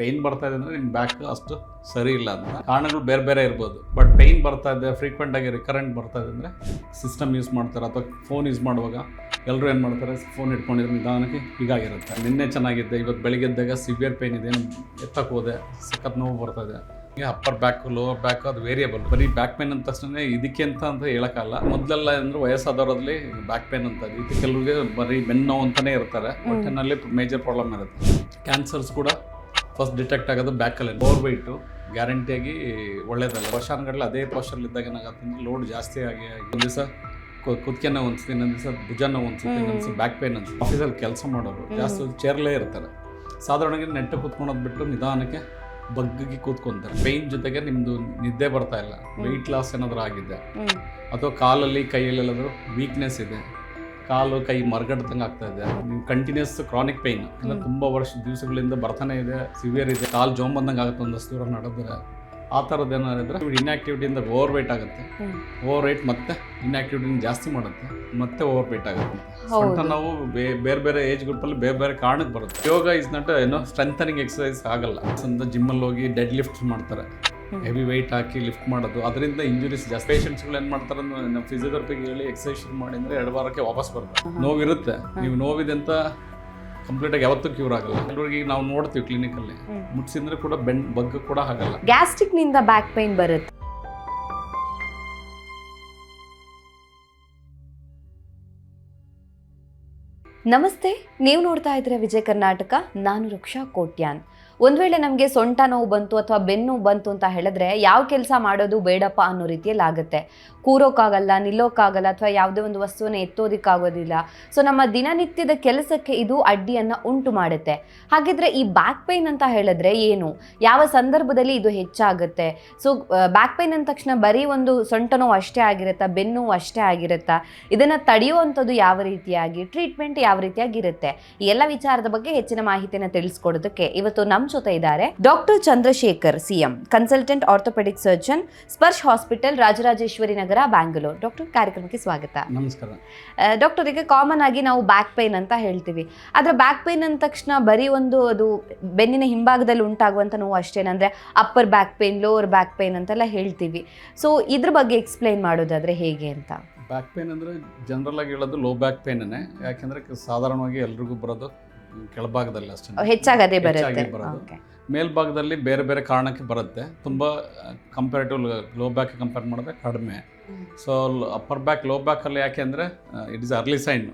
Pine ಬರ್ತಾ ಇದೆ ಅಂದ್ರೆ ನಿಮ್ಮ ಬ್ಯಾಕ್ ಅಷ್ಟು ಸರಿ ಇಲ್ಲ ಅಂತ. ಕಾರಣಗಳು ಬೇರೆ ಬೇರೆ ಇರ್ಬೋದು. ಬಟ್ ಪೇಯ್ನ್ ಬರ್ತಾ ಇದೆ ಫ್ರೀಕ್ವೆಂಟ್ ಆಗಿ ರಿಕರೆಂಟ್ ಬರ್ತಾ ಇದೆ ಅಂದರೆ ಸಿಸ್ಟಮ್ ಯೂಸ್ ಮಾಡ್ತಾರೆ. ಅಥವಾ ಫೋನ್ ಯೂಸ್ ಮಾಡುವಾಗ ಎಲ್ಲರೂ ಏನು ಮಾಡ್ತಾರೆ? ಫೋನ್ ಇಟ್ಕೊಂಡಿದ್ರೆ ನಿಧಾನಕ್ಕೆ ಹೀಗಾಗಿರುತ್ತೆ ನಿನ್ನೆ ಚೆನ್ನಾಗಿದ್ದೆ ಇವತ್ತು ಬೆಳಿಗ್ಗೆ ಇದ್ದಾಗ ಸಿವಿಯರ್ ಪೇಯ್ನ್ ಇದೆ ಎತ್ತಕ್ಕೆ ಹೋದೆ ಸಖತ್ ನೋವು ಬರ್ತಾ ಇದೆ. ಈಗ ಅಪ್ಪರ್ ಬ್ಯಾಕ್ ಲೋವರ್ ಬ್ಯಾಕ್ ಅದು ವೇರಿಯಬಲ್ ಬರೀ ಬ್ಯಾಕ್ ಪೇನ್ ಅಂದ ತಕ್ಷಣ ಇದಕ್ಕೆ ಅಂತ ಅಂತ ಹೇಳೋಕ್ಕಲ್ಲ ಮೊದಲೆಲ್ಲ ಅಂದ್ರೆ ವಯಸ್ಸಾದವರಲ್ಲಿ ಬ್ಯಾಕ್ ಪೇನ್ ಅಂತ ಇದು. ಕೆಲವರಿಗೆ ಬರೀ ಬೆನ್ನು ನೋವು ಅಂತಾನೆ ಇರ್ತಾರೆ. ಹೊಟ್ಟೆನಲ್ಲಿ ಮೇಜರ್ ಪ್ರಾಬ್ಲಮ್ ಇರುತ್ತೆ. ಕ್ಯಾನ್ಸರ್ಸ್ ಕೂಡ ಫಸ್ಟ್ ಡಿಟೆಕ್ಟ್ ಆಗೋದು ಬ್ಯಾಕಲ್ಲಿ ಓವರ್ ವೆಯ್ಟು ಗ್ಯಾರಂಟಿಯಾಗಿ ಒಳ್ಳೇದಲ್ಲ. ವರ್ಷಾನ್ಗಟ್ಲೆ ಅದೇ ಪೋಸ್ಟರ್ಲಿ ಇದ್ದಾಗ ಏನಾಗುತ್ತೆ ಅಂದ್ರೆ ಲೋಡ್ ಜಾಸ್ತಿ ಆಗಿ ಆಗಿ ಒಂದು ದಿವಸ ಕುದ್ಕೆ ನೋವು ಅನ್ಸುತ್ತೆ ಇನ್ನೊಂದು ದಿವಸ ಭುಜ ನೋವು ಅನ್ಸುತ್ತೆ ಇನ್ನೊಂದು ದಿವಸ ಬ್ಯಾಕ್ ಪೇನ್ ಅನ್ಸುತ್ತೆ ಆಫೀಸಲ್ಲಿ ಕೆಲಸ ಮಾಡೋರು ಜಾಸ್ತಿ ಚೇರ್ಲೇ ಇರ್ತಾರೆ. ಸಾಧಾರಣವಾಗಿ ನೆಟ್ಟು ಕುತ್ಕೊಳೋದು ಬಿಟ್ಟು ನಿಧಾನಕ್ಕೆ ಬಗ್ಗಿ ಕೂತ್ಕೊಂತಾರೆ. ಪೇನ್ ಜೊತೆಗೆ ನಿಮ್ಮದು ನಿದ್ದೆ ಬರ್ತಾ ಇಲ್ಲ. ವೆಯ್ಟ್ ಲಾಸ್ ಏನಾದರೂ ಆಗಿದೆ. ಅಥವಾ ಕಾಲಲ್ಲಿ ಕೈಯಲ್ಲೆಲ್ಲಾದರೂ ವೀಕ್ನೆಸ್ ಇದೆ. ಕಾಲು ಕೈ ಮರಗಡ್ದಂಗೆ ಆಗ್ತಾ ಇದೆ. ನೀವು ಕಂಟಿನ್ಯೂಸ್ ಕ್ರಾನಿಕ್ ಪೇಯ್ನ್ ಇಲ್ಲ ತುಂಬ ವರ್ಷ ದಿವಸಗಳಿಂದ ಬರ್ತಾನೆ ಇದೆ ಸಿವಿಯರ್ ಇದೆ ಕಾಲು ಜೋಮ್ ಬಂದಂಗೆ ಆಗುತ್ತೆ ಒಂದಷ್ಟು ದೂರ ನಡೆದ್ರೆ. ಆ ಥರದ್ದು ಏನಾದ್ರೆ ಇನ್ಆಕ್ಟಿವಿಟಿಯಿಂದ ಓವರ್ ವೇಟ್ ಆಗುತ್ತೆ. ಓವರ್ ವೇಟ್ ಮತ್ತೆ ಇನ್ಆಕ್ಟಿವಿಟಿನ ಜಾಸ್ತಿ ಮಾಡುತ್ತೆ ಮತ್ತೆ ಓವರ್ ವೇಟ್ ಆಗುತ್ತೆ. ಸೊಂಟ ನಾವು ಬೇರೆ ಬೇರೆ ಏಜ್ ಗ್ರೂಪಲ್ಲಿ ಬೇರೆ ಬೇರೆ ಕಾರಣಕ್ಕೆ ಬರುತ್ತೆ. ಯೋಗ ಇಸ್ ನಾಟ್ ಏನೋ ಸ್ಟ್ರೆಂಥನಿಂಗ್ ಎಕ್ಸಸೈಸ್ ಆಗಲ್ಲ. ಜಿಮ್ಮಲ್ಲಿ ಹೋಗಿ ಡೆಡ್ ಲಿಫ್ಟ್ ಮಾಡ್ತಾರೆ. ಹೆವಿ ವೆಯ್ಟ್ ಹಾಕಿ ಲಿಫ್ಟ್ ಮಾಡೋದು. ಅದರಿಂದ ಇಂಜುರೀಸ್ ಜಾಸ್ತಿ. ಪೇಷಂಟ್ಸ್ಗಳು ಏನು ಮಾಡ್ತಾರೆ ಫಿಸಿಯೋಥೆರಪಿಗೆ ಹೇಳಿ ಎಕ್ಸಸೈಸ್ ಮಾಡಿ ಅಂದರೆ ಎರಡು ವಾರಕ್ಕೆ ವಾಪಸ್ ಬರ್ತಾರೆ. ನೋವಿರುತ್ತೆ. ನೀವು ನೋವಿದೆ ಅಂತ ಕಂಪ್ಲೀಟಾಗಿ ಯಾವತ್ತೂ ಕ್ಯೂರ್ ಆಗಲ್ಲ. ಕೆಲವರಿಗೆ ನಾವು ನೋಡ್ತೀವಿ ಕ್ಲಿನಿಕಲ್ಲಿ ಅಲ್ಲಿ. ಮುಟ್ಸಿದ್ರೆ ಕೂಡ ಬೆಂಡ್ ಬಗ್ಗೆ ಕೂಡ ಆಗಲ್ಲ. ಗ್ಯಾಸ್ಟ್ರಿಕ್ನಿಂದ ಬ್ಯಾಕ್ ಪೈನ್ ಬರುತ್ತೆ. ನಮಸ್ತೆ. ನೀವು ನೋಡ್ತಾ ಇದ್ರೆ ವಿಜಯ ಕರ್ನಾಟಕ. ನಾನು ರಕ್ಷಾ ಕೋಟ್ಯಾನ್. ಒಂದು ವೇಳೆ ನಮಗೆ ಸೊಂಟ ನೋವು ಬಂತು ಅಥವಾ ಬೆನ್ನು ಬಂತು ಅಂತ ಹೇಳಿದ್ರೆ ಯಾವ ಕೆಲಸ ಮಾಡೋದು ಬೇಡಪ್ಪ ಅನ್ನೋ ರೀತಿಯಲ್ಲಿ ಆಗುತ್ತೆ. ಕೂರೋಕ್ಕಾಗಲ್ಲ, ನಿಲ್ಲೋಕ್ಕಾಗಲ್ಲ ಅಥವಾ ಯಾವುದೇ ಒಂದು ವಸ್ತುವನ್ನು ಎತ್ತೋದಕ್ಕಾಗೋದಿಲ್ಲ. ಸೊ ನಮ್ಮ ದಿನನಿತ್ಯದ ಕೆಲಸಕ್ಕೆ ಇದು ಅಡ್ಡಿಯನ್ನು ಉಂಟು ಮಾಡುತ್ತೆ. ಹಾಗಿದ್ರೆ ಈ ಬ್ಯಾಕ್ ಪೈನ್ ಅಂತ ಹೇಳಿದ್ರೆ ಏನು? ಯಾವ ಸಂದರ್ಭದಲ್ಲಿ ಇದು ಹೆಚ್ಚಾಗುತ್ತೆ? ಸೊ ಬ್ಯಾಕ್ ಪೈನ್ ಅಂದ ತಕ್ಷಣ ಬರೀ ಒಂದು ಸೊಂಟ ನೋವು ಅಷ್ಟೇ ಆಗಿರುತ್ತಾ, ಬೆನ್ನು ಅಷ್ಟೇ ಆಗಿರುತ್ತಾ? ಇದನ್ನು ತಡೆಯುವಂಥದ್ದು ಯಾವ ರೀತಿಯಾಗಿ ಟ್ರೀಟ್ಮೆಂಟ್ ಯಾವ ರೀತಿಯಾಗಿ ಇರುತ್ತೆ? ಈ ಎಲ್ಲ ವಿಚಾರದ ಬಗ್ಗೆ ಹೆಚ್ಚಿನ ಮಾಹಿತಿಯನ್ನು ತಿಳಿಸ್ಕೊಡೋದಕ್ಕೆ ಇವತ್ತು ನಮ್ಮ ಜೊತೆ ಇದ್ದಾರೆ. Doctor Chandrashekar CM consultant orthopaedic surgeon Sparsh hospital Rajarajeshwari Nagar Bangalore. Doctor ಕಾರ್ಯಕ್ರಮಕ್ಕೆ ಸ್ವಾಗತ. ನಮಸ್ಕಾರ. ಡಾಕ್ಟರ್ ಈಗ ಕಾಮನ್ ಆಗಿ ನಾವು ಬ್ಯಾಕ್ ಪೇನ್ ಅಂತ ಹೇಳ್ತೀವಿ. ಆದರೆ ಬ್ಯಾಕ್ ಪೈನ್ ಅಂದ ತಕ್ಷಣ ಬರೀ ಒಂದು ಅದು ಬೆನ್ನಿನ ಹಿಂಭಾಗದಲ್ಲಿ ಉಂಟಾಗುವಂಥ ನೋವು ಅಷ್ಟೇನಂದ್ರೆ upper back pain lower back pain ಅಂತೆಲ್ಲ ಹೇಳ್ತೀವಿ. ಸೊ ಇದ್ರ ಬಗ್ಗೆ ಎಕ್ಸ್ಪ್ಲೈನ್ ಮಾಡೋದಾದ್ರೆ ಹೇಗೆ ಅಂತ? ಬ್ಯಾಕ್ ಪೇನ್ ಅಂದ್ರೆ ಜನರಲ್ ಆಗಿ ಹೇಳೋದು ಲೋ ಬ್ಯಾಕ್ ಪೇನೇ ಯಾಕೆಂದರೆ ಸಾಧಾರಣವಾಗಿ ಎಲ್ರಿಗೂ ಬರೋದು ಕೆಳಭಾಗದಲ್ಲಿ ಅಷ್ಟೇ. ಹೆಚ್ಚಾಗಿ ಅದೇ ಬರುತ್ತೆ. ಮೇಲ್ಭಾಗದಲ್ಲಿ ಬೇರೆ ಬೇರೆ ಕಾರಣಕ್ಕೆ ಬರುತ್ತೆ. ತುಂಬ ಕಂಪೇರಿಟಿವ್ ಲೋ ಬ್ಯಾಕ್ ಕಂಪೇರ್ ಮಾಡಿದ್ರೆ ಕಡಿಮೆ. ಸೊ ಅಪ್ಪರ್ ಬ್ಯಾಕ್ ಲೋ ಬ್ಯಾಕಲ್ಲಿ ಯಾಕೆ ಅಂದರೆ ಇಟ್ ಇಸ್ ಅರ್ಲಿ ಸೈನ್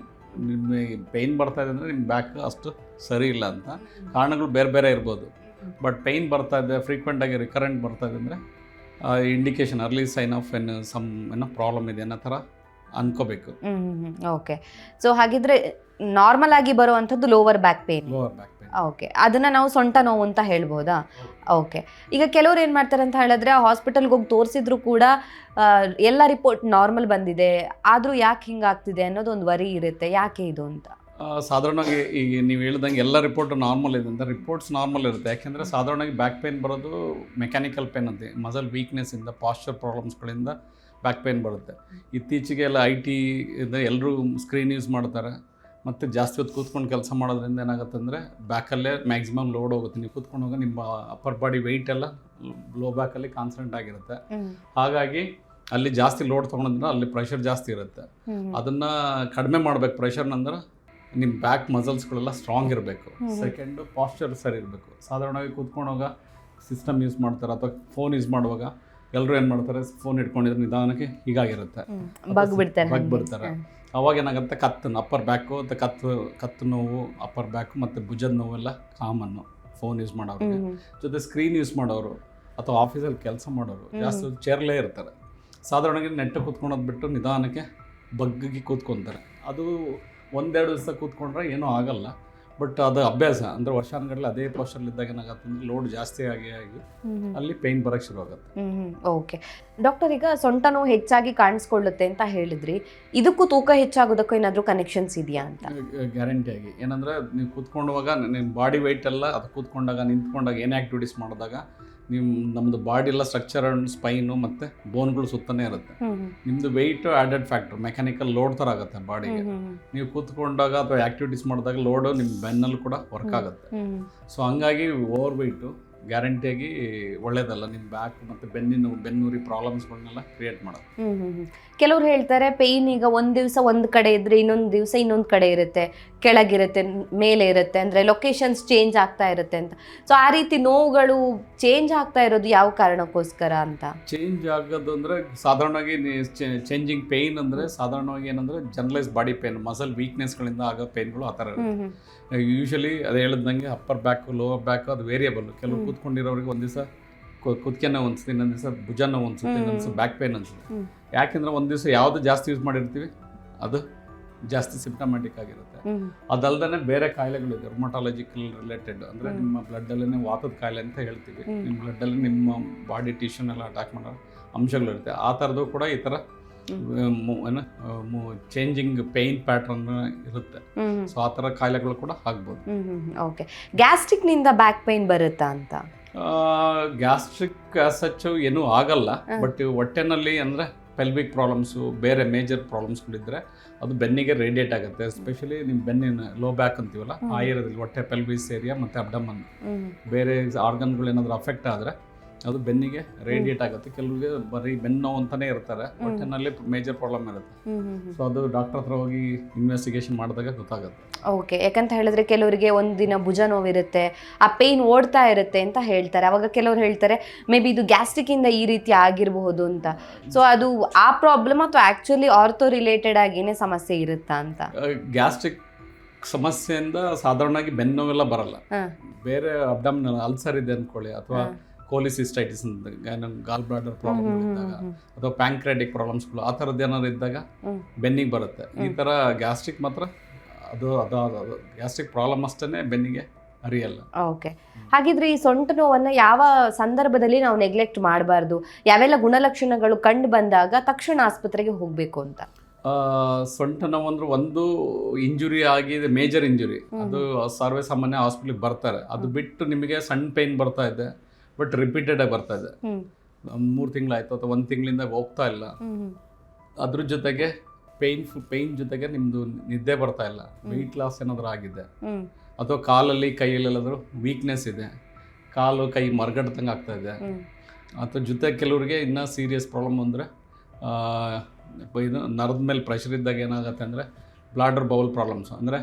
ನಿಮಗೆ ಪೇಯ್ನ್ ಬರ್ತಾ ಇದೆ ಅಂದರೆ ನಿಮ್ಮ ಬ್ಯಾಕ್ ಅಷ್ಟು ಸರಿ ಇಲ್ಲ ಅಂತ. ಕಾರಣಗಳು ಬೇರೆ ಬೇರೆ ಇರ್ಬೋದು. ಬಟ್ ಪೈನ್ ಬರ್ತಾ ಇದೆ ಫ್ರೀಕ್ವೆಂಟ್ ಆಗಿ ರಿಕರೆಂಟ್ ಬರ್ತಾ ಇದೆ ಅಂದರೆ indication early sign of an some ಏನೋ ಪ್ರಾಬ್ಲಮ್ ಇದೆ ಅನ್ನೋ ಥರ ಅನ್ಕೋಬೇಕು. ಓಕೆ ಸೊ ಹಾಗಿದ್ರೆ ನಾರ್ಮಲ್ ಆಗಿ ಬರುವಂಥದ್ದು lower back pain lower back pain okay ಅದನ್ನ ನಾವು ಸೊಂಟ ನೋವು ಅಂತ ಹೇಳ್ಬೋದಾ? ಓಕೆ ಈಗ ಕೆಲವ್ರು ಏನು ಮಾಡ್ತಾರೆ ಅಂತ ಹೇಳಿದ್ರೆ ಹಾಸ್ಪಿಟಲ್ಗೆ ಹೋಗಿ ತೋರಿಸಿದ್ರು ಕೂಡ ಆ, ಎಲ್ಲ ರಿಪೋರ್ಟ್ ನಾರ್ಮಲ್ ಬಂದಿದೆ. ಆದರೂ ಯಾಕೆ ಹಿಂಗಾಗ್ತಿದೆ ಅನ್ನೋದು ಒಂದು ವರಿ ಇರುತ್ತೆ. ಯಾಕೆ ಇದು ಅಂತ? ಸಾಧಾರಣವಾಗಿ ಈಗ ನೀವು ಹೇಳ್ದಂಗೆ ಎಲ್ಲ ರಿಪೋರ್ಟ್ ನಾರ್ಮಲ್ ಇದೆ ಅಂತ ರಿಪೋರ್ಟ್ಸ್ ನಾರ್ಮಲ್ ಇರುತ್ತೆ. ಯಾಕೆಂದರೆ ಸಾಧಾರಣವಾಗಿ ಬ್ಯಾಕ್ ಪೇನ್ ಬರೋದು ಮೆಕ್ಯಾನಿಕಲ್ ಪೇನ್ ಅಂತೆ. ಮಸಲ್ ವೀಕ್ನೆಸ್ಸಿಂದ ಪಾಶ್ಚರ್ ಪ್ರಾಬ್ಲಮ್ಸ್ಗಳಿಂದ ಬ್ಯಾಕ್ ಪೇನ್ ಬರುತ್ತೆ. ಇತ್ತೀಚೆಗೆ ಎಲ್ಲ ಐ ಟಿ ಇಂದ ಎಲ್ಲರೂ ಸ್ಕ್ರೀನ್ ಯೂಸ್ ಮಾಡ್ತಾರೆ. ಮತ್ತು ಜಾಸ್ತಿ ಹೊತ್ತು ಕೂತ್ಕೊಂಡು ಕೆಲಸ ಮಾಡೋದ್ರಿಂದ ಏನಾಗುತ್ತೆ ಅಂದರೆ ಬ್ಯಾಕಲ್ಲೇ ಮ್ಯಾಕ್ಸಿಮಮ್ ಲೋಡ್ ಹೋಗುತ್ತೆ. ನೀವು ಕೂತ್ಕೊಂಡು ಹೋಗಿ ನಿಮ್ಮ ಅಪ್ಪರ್ ಬಾಡಿ ವೆಯ್ಟ್ ಎಲ್ಲ ಲೋ ಬ್ಯಾಕಲ್ಲಿ ಕಾನ್ಸಂಟ್ರೇಟ್ ಆಗಿರುತ್ತೆ. ಹಾಗಾಗಿ ಅಲ್ಲಿ ಜಾಸ್ತಿ ಲೋಡ್ ತೊಗೊಳೋದ್ರಿಂದ ಅಲ್ಲಿ ಪ್ರೆಷರ್ ಜಾಸ್ತಿ ಇರುತ್ತೆ. ಅದನ್ನು ಕಡಿಮೆ ಮಾಡಬೇಕು ಪ್ರೆಷರ್ನಂದ್ರೆ ನಿಮ್ಮ ಬ್ಯಾಕ್ ಮಸಲ್ಸ್ಗಳೆಲ್ಲ ಸ್ಟ್ರಾಂಗ್ ಇರಬೇಕು. ಸೆಕೆಂಡು ಪಾಶ್ಚರ್ ಸರಿ ಇರಬೇಕು. ಸಾಧಾರಣವಾಗಿ ಕೂತ್ಕೊಂಡಾಗ ಸಿಸ್ಟಮ್ ಯೂಸ್ ಮಾಡ್ತಾರೆ ಅಥವಾ ಫೋನ್ ಯೂಸ್ ಮಾಡುವಾಗ ಎಲ್ಲರೂ ಏನು ಮಾಡ್ತಾರೆ? ಫೋನ್ ಇಟ್ಕೊಂಡಿದ್ರೆ ನಿಧಾನಕ್ಕೆ ಹೀಗಾಗಿರುತ್ತೆ. ಬಗ್ ಬಿಡ್ತಾರೆ ಬಗ್ ಬಿಡ್ತಾರೆ ಅವಾಗ ಏನಾಗುತ್ತೆ? ಕತ್ತು ಅಪ್ಪರ್ ಬ್ಯಾಕು ಮತ್ತು ಕತ್ತು ಕತ್ತು ನೋವು ಅಪ್ಪರ್ ಬ್ಯಾಕು ಮತ್ತು ಭುಜದ ನೋವೆಲ್ಲ ಕಾಮನ್ನು ಫೋನ್ ಯೂಸ್ ಮಾಡೋರು ಜೊತೆ ಸ್ಕ್ರೀನ್ ಯೂಸ್ ಮಾಡೋರು ಅಥವಾ ಆಫೀಸಲ್ಲಿ ಕೆಲಸ ಮಾಡೋರು. ಜಾಸ್ತಿ ಚೇರ್ಲೇ ಇರ್ತಾರೆ. ಸಾಧಾರಣವಾಗಿ ನೆಟ್ಟು ಕೂತ್ಕೊಳೋದು ಬಿಟ್ಟು ನಿಧಾನಕ್ಕೆ ಬಗ್ಗಿ ಕೂತ್ಕೊತಾರೆ. ಅದು ಒಂದೆರಡು ದಿವಸ ಕೂತ್ಕೊಂಡ್ರೆ ಏನೂ ಆಗಲ್ಲ. ಬಟ್ ಅದು ಅಭ್ಯಾಸ. ಅಂದ್ರೆ ವರ್ಷಾನುಗಟ್ಟಲೆ ಅದೇ ಪೋಸ್ಟರ್ ಇದ್ದಾಗ ಏನಾಗುತ್ತೆ ಅಂದರೆ ಲೋಡ್ ಜಾಸ್ತಿ ಆಗಿ ಆಗಿ ಅಲ್ಲಿ ಪೇನ್ ಬರಕ್ಕೆ ಶುರು ಆಗುತ್ತೆ. ಓಕೆ ಡಾಕ್ಟರ್ ಈಗ ಸೊಂಟ ನೋವು ಹೆಚ್ಚಾಗಿ ಕಾಣಿಸ್ಕೊಳ್ಳುತ್ತೆ ಅಂತ ಹೇಳಿದ್ರಿ. ಇದಕ್ಕೂ ತೂಕ ಹೆಚ್ಚಾಗೋದಕ್ಕೂ ಏನಾದರೂ ಕನೆಕ್ಷನ್ಸ್ ಇದೆಯಾ ಅಂತ? ಗ್ಯಾರಂಟಿಯಾಗಿ ಏನಂದ್ರೆ ನೀವು ಕೂತ್ಕೊಂಡಾಗ ನಿಮ್ಮ ಬಾಡಿ ವೆಯ್ಟ್ ಎಲ್ಲ ಅದು ಕೂತ್ಕೊಂಡಾಗ ನಿಂತ್ಕೊಂಡಾಗ ಏನೇ ಆಕ್ಟಿವಿಟೀಸ್ ಮಾಡಿದಾಗ ನಿಮ್ಮ ನಮ್ಮದು ಬಾಡಿ ಎಲ್ಲ ಸ್ಟ್ರಕ್ಚರ್ ಆ್ಯಂಡ್ ಸ್ಪೈನು ಮತ್ತು ಬೋನ್ಗಳು ಸುತ್ತನೇ ಇರುತ್ತೆ ನಿಮ್ದು. ನಿಮ್ಮದು weight added factor mechanical load ಥರ ಆಗುತ್ತೆ ಬಾಡಿಗೆ ನೀವು ಕೂತ್ಕೊಂಡಾಗ ಅಥವಾ ಆ್ಯಕ್ಟಿವಿಟೀಸ್ ಮಾಡಿದಾಗ ಲೋಡು ನಿಮ್ಮ ಬೆನ್ನಲ್ಲಿ ಕೂಡ ವರ್ಕ್ ಆಗುತ್ತೆ. ಸೊ ಹಂಗಾಗಿ ಓವರ್ ವೆಯ್ಟು ಗ್ಯಾರಂಟಿಯಾಗಿ ಒಳ್ಳೇದಲ್ಲ ನಿಮ್ಮ ಬ್ಯಾಕ್ ಮತ್ತು ಬೆನ್ನಿನ ಬೆನ್ನುರಿ ಪ್ರಾಬ್ಲಮ್ಸ್ಗಳನ್ನೆಲ್ಲ ಕ್ರಿಯೇಟ್ ಮಾಡೋದು. ಕೆಲವ್ರು ಹೇಳ್ತಾರೆ ಪೇಯ್ನ್ ಈಗ ಒಂದು ದಿವಸ ಒಂದು ಕಡೆ ಇದ್ರೆ ಇನ್ನೊಂದು ದಿವಸ ಇನ್ನೊಂದು ಕಡೆ ಇರುತ್ತೆ ಕೆಳಗಿರುತ್ತೆ ಮೇಲೆ ಇರುತ್ತೆ ಅಂದ್ರೆ ಲೊಕೇಶನ್ಸ್ ಚೇಂಜ್ ಆಗ್ತಾ ಇರುತ್ತೆ ಅಂತ ಸೊ ಆ ರೀತಿ ನೋವುಗಳು ಚೇಂಜ್ ಆಗ್ತಾ ಇರೋದು ಯಾವ ಕಾರಣಕ್ಕೋಸ್ಕರ ಅಂತ ಚೇಂಜ್ ಆಗೋದು ಅಂದರೆ ಸಾಧಾರಣವಾಗಿ ಚೇಂಜಿಂಗ್ ಪೇಯ್ನ್ ಅಂದರೆ ಸಾಧಾರಣವಾಗಿ ಏನಂದರೆ ಜನರಲೈಸ್ ಬಾಡಿ ಪೇನ್ ಮಸಲ್ ವೀಕ್ನೆಸ್ಗಳಿಂದ ಆಗೋ ಪೇನ್ಗಳು ಆ ಥರ ಇರುತ್ತೆ. ಯೂಶಲಿ ಅದು ಹೇಳಿದಂಗೆ ಅಪ್ಪರ್ ಬ್ಯಾಕು ಲೋವರ್ ಬ್ಯಾಕು ಅದು ವೇರಿಯಬಲ್ ಕೆಲವು ಕೂತ್ಕೊಂಡಿರೋರಿಗೆ ಒಂದು ದಿವಸ ಕುದಕೆನ ನೋವು ಅನ್ಸುತ್ತೆ ಇನ್ನೊಂದು ದಿವಸ ಭುಜನ ನೋವು ಅನ್ಸುತ್ತೆ ಇನ್ನೊಂದು ದಿವಸ ಬ್ಯಾಕ್ ಪೇನ್ ಅನ್ಸುತ್ತೆ. ಯಾಕೆಂದ್ರೆ ಒಂದು ದಿವಸ ಯಾವುದು ಜಾಸ್ತಿ ಯೂಸ್ ಮಾಡಿರ್ತೀವಿ ಅದು ಜಾಸ್ತಿ ಸಿಂಪ್ಟಮ್ಯಾಟಿಕ್ ಆಗಿರುತ್ತೆ. ಅದಲ್ದೇ ಬೇರೆ ಕಾಯಿಲೆಗಳಿದೆ ರೊಮಟಾಲಜಿಕಲ್ ರಿಲೇಟೆಡ್ ಅಂದರೆ. ನಿಮ್ಮ ಬ್ಲಡ್ಡಲ್ಲೇ ವಾತದ ಕಾಯಿಲೆ ಅಂತ ಹೇಳ್ತೀವಿ. ನಿಮ್ಮ ಬ್ಲಡ್ಡಲ್ಲಿ ನಿಮ್ಮ ಬಾಡಿ ಟಿಶ್ಯೂನೆಲ್ಲ ಅಟ್ಯಾಕ್ ಮಾಡೋ ಅಂಶಗಳಿರುತ್ತೆ. ಆ ಥರದ್ದು ಕೂಡ ಈ ಥರ ಏನು ಚೇಂಜಿಂಗ್ ಪೇನ್ ಪ್ಯಾಟರ್ನ್ ಇರುತ್ತೆ. ಸೊ ಆ ಥರ ಕಾಯಿಲೆಗಳು ಕೂಡ ಆಗ್ಬೋದು. ಓಕೆ ಗ್ಯಾಸ್ಟ್ರಿಕ್ನಿಂದ ಬ್ಯಾಕ್ ಪೇನ್ ಬರುತ್ತಾ ಅಂತ? ಗ್ಯಾಸ್ಟ್ರಿಕ್ ಸಚ್ಚು ಏನೂ ಆಗಲ್ಲ. ಬಟ್ ಹೊಟ್ಟೆನಲ್ಲಿ ಅಂದರೆ ಪೆಲ್ವಿಕ್ ಪ್ರಾಬ್ಲಮ್ಸು ಬೇರೆ ಮೇಜರ್ ಪ್ರಾಬ್ಲಮ್ಸ್ಗಳಿದ್ರೆ ಅದು ಬೆನ್ನಿಗೆ ರೇಡಿಯೇಟ್ ಆಗುತ್ತೆ. ಎಸ್ಪೆಷಲಿ ನಿಮ್ಮ ಬೆನ್ನಿನ ಲೋ ಬ್ಯಾಕ್ ಅಂತೀವಲ್ಲ. ಆ ಏರಿಯಾದಲ್ಲಿ ಹೊಟ್ಟೆ ಪೆಲ್ವಿಸ್ ಏರಿಯಾ ಮತ್ತು ಅಬ್ಡಮನ್ ಬೇರೆ ಆರ್ಗನ್ಗಳು ಏನಾದರೂ ಅಫೆಕ್ಟ್ ಆದರೆ ಅದು ಬೆನ್ನಿಗೆ ರೇಡಿಯೇಟ್ ಆಗುತ್ತೆ. ಕೆಲವರಿಗೆ ಬರೀ ಬೆನ್ನು ನೋವು ಅಂತಾನೆ ಇರ್ತಾರೆ ಹೊಟ್ಟೆನಲ್ಲಿ ಮೇಜರ್ ಪ್ರಾಬ್ಲಮ್ ಇರುತ್ತೆ. ಸೊ ಅದು ಡಾಕ್ಟರ್ ಹತ್ರ ಹೋಗಿ ಇನ್ವೆಸ್ಟಿಗೇಷನ್ ಮಾಡಿದಾಗ ಗೊತ್ತಾಗುತ್ತೆ. ಓಕೆ ಯಾಕಂತ ಹೇಳಿದ್ರೆ ಕೆಲವರಿಗೆ ಒಂದು ದಿನ ಭುಜ ನೋವಿರುತ್ತೆ ಆ ಪೇಯ್ನ್ ಓಡ್ತಾ ಇರುತ್ತೆ ಅಂತ ಹೇಳ್ತಾರೆ. ಅವಾಗ ಕೆಲವ್ರು ಹೇಳ್ತಾರೆ ಮೇ ಬಿ ಇದು ಗ್ಯಾಸ್ಟ್ರಿಕ್ ಇಂದ ಈ ರೀತಿ ಆಗಿರಬಹುದು ಅಂತ. ಸೊ ಅದು ಆ ಪ್ರಾಬ್ಲಮ್ ಅಥವಾ ಆಕ್ಚುಲಿ ಆರ್ಥೋ ರಿಲೇಟೆಡ್ ಆಗಿನೇ ಸಮಸ್ಯೆ ಇರುತ್ತಾ ಅಂತ? ಗ್ಯಾಸ್ಟ್ರಿಕ್ ಸಮಸ್ಯೆಯಿಂದ ಸಾಧಾರಣವಾಗಿ ಬೆನ್ನು ನೋವೆಲ್ಲ ಬರಲ್ಲ. ಬೇರೆ ಅಬ್ಡಮಿನಲ್ ಅಲ್ಸರ್ ಇದೆ ಅಂದ್ಕೊಳ್ಳಿ ಅಥವಾ. ಕೋಲಿಸಿಸ್ಟೈಟಿಸ್ ಗಾಲ್ ಬ್ಲಾಡರ್ ಪ್ರಾಬ್ಲಮ್ ಇದ್ದಾಗ ಅಥವಾ ಪ್ಯಾಂಕ್ರೆಟಿಕ್ ಪ್ರಾಬ್ಲಮ್ಸ್ಗಳು ಆ ಥರದ್ದು ಏನಾದ್ರು ಇದ್ದಾಗ. ಬೆನ್ನಿಗೆ ಬರುತ್ತೆ. ಈ. ಥರ ಗ್ಯಾಸ್ಟ್ರಿಕ್ ಮಾತ್ರ ಅದು ಅದು ಅದು ಗ್ಯಾಸ್ಟ್ರಿಕ್ ಪ್ರಾಬ್ಲಮ್ ಅಷ್ಟೇ ಬೆನ್ನಿಗೆ ಅರಿಯಲ್ಲ ಓಕೆ ಹಾಗಿದ್ರೆ ಈ ಸೊಂಟ ನೋವನ್ನು ಯಾವ ಸಂದರ್ಭದಲ್ಲಿ ನಾವು ನೆಗ್ಲೆಕ್ಟ್ ಮಾಡಬಾರ್ದು? ಯಾವೆಲ್ಲ ಗುಣಲಕ್ಷಣಗಳು ಕಂಡು ಬಂದಾಗ ತಕ್ಷಣ ಆಸ್ಪತ್ರೆಗೆ ಹೋಗಬೇಕು ಅಂತ? ಸೊಂಟ ನೋವು ಅಂದ್ರೆ ಒಂದು ಇಂಜುರಿ ಆಗಿದೆ ಮೇಜರ್ ಇಂಜುರಿ ಅದು ಸರ್ವೇ ಸಾಮಾನ್ಯ ಹಾಸ್ಪಿಟ್ಲಿಗೆ ಬರ್ತಾರೆ. ಅದು ಬಿಟ್ಟು ನಿಮಗೆ ಸಣ್ಣ ಪೇನ್ ಬರ್ತಾ ಇದೆ. ಬಟ್ ರಿಪೀಟೆಡ್ ಆಗಿ ಬರ್ತಾ ಇದೆ. ಮೂರು ಒಂದು ಮೂರು ತಿಂಗಳಾಯ್ತು ಅಥವಾ ಒಂದು ತಿಂಗಳಿಂದ ಹೋಗ್ತಾ ಇಲ್ಲ. ಅದ್ರ ಜೊತೆಗೆ ಪೇನ್ ಪೇಯ್ನ್ ಜೊತೆಗೆ ನಿಮ್ಮದು ನಿದ್ದೆ ಬರ್ತಾ ಇಲ್ಲ. ವೆಯ್ಟ್ ಲಾಸ್ ಏನಾದರೂ ಆಗಿದೆ. ಅಥವಾ ಕಾಲಲ್ಲಿ ಕೈಯಲ್ಲೆಲ್ಲಾದರೂ ವೀಕ್ನೆಸ್ ಇದೆ. ಕಾಲು ಕೈ ಮರಗಡ್ದಂಗೆ ಆಗ್ತಾ ಇದೆ. ಅಥವಾ ಜೊತೆ ಕೆಲವರಿಗೆ ಇನ್ನೂ ಸೀರಿಯಸ್ ಪ್ರಾಬ್ಲಮ್ ಅಂದರೆ ಇದು ನರದ ಮೇಲೆ ಪ್ರೆಷರ್ ಇದ್ದಾಗ ಏನಾಗುತ್ತೆ ಅಂದರೆ ಬ್ಲಾಡರ್ ಬೌಲ್ ಪ್ರಾಬ್ಲಮ್ಸ್ ಅಂದರೆ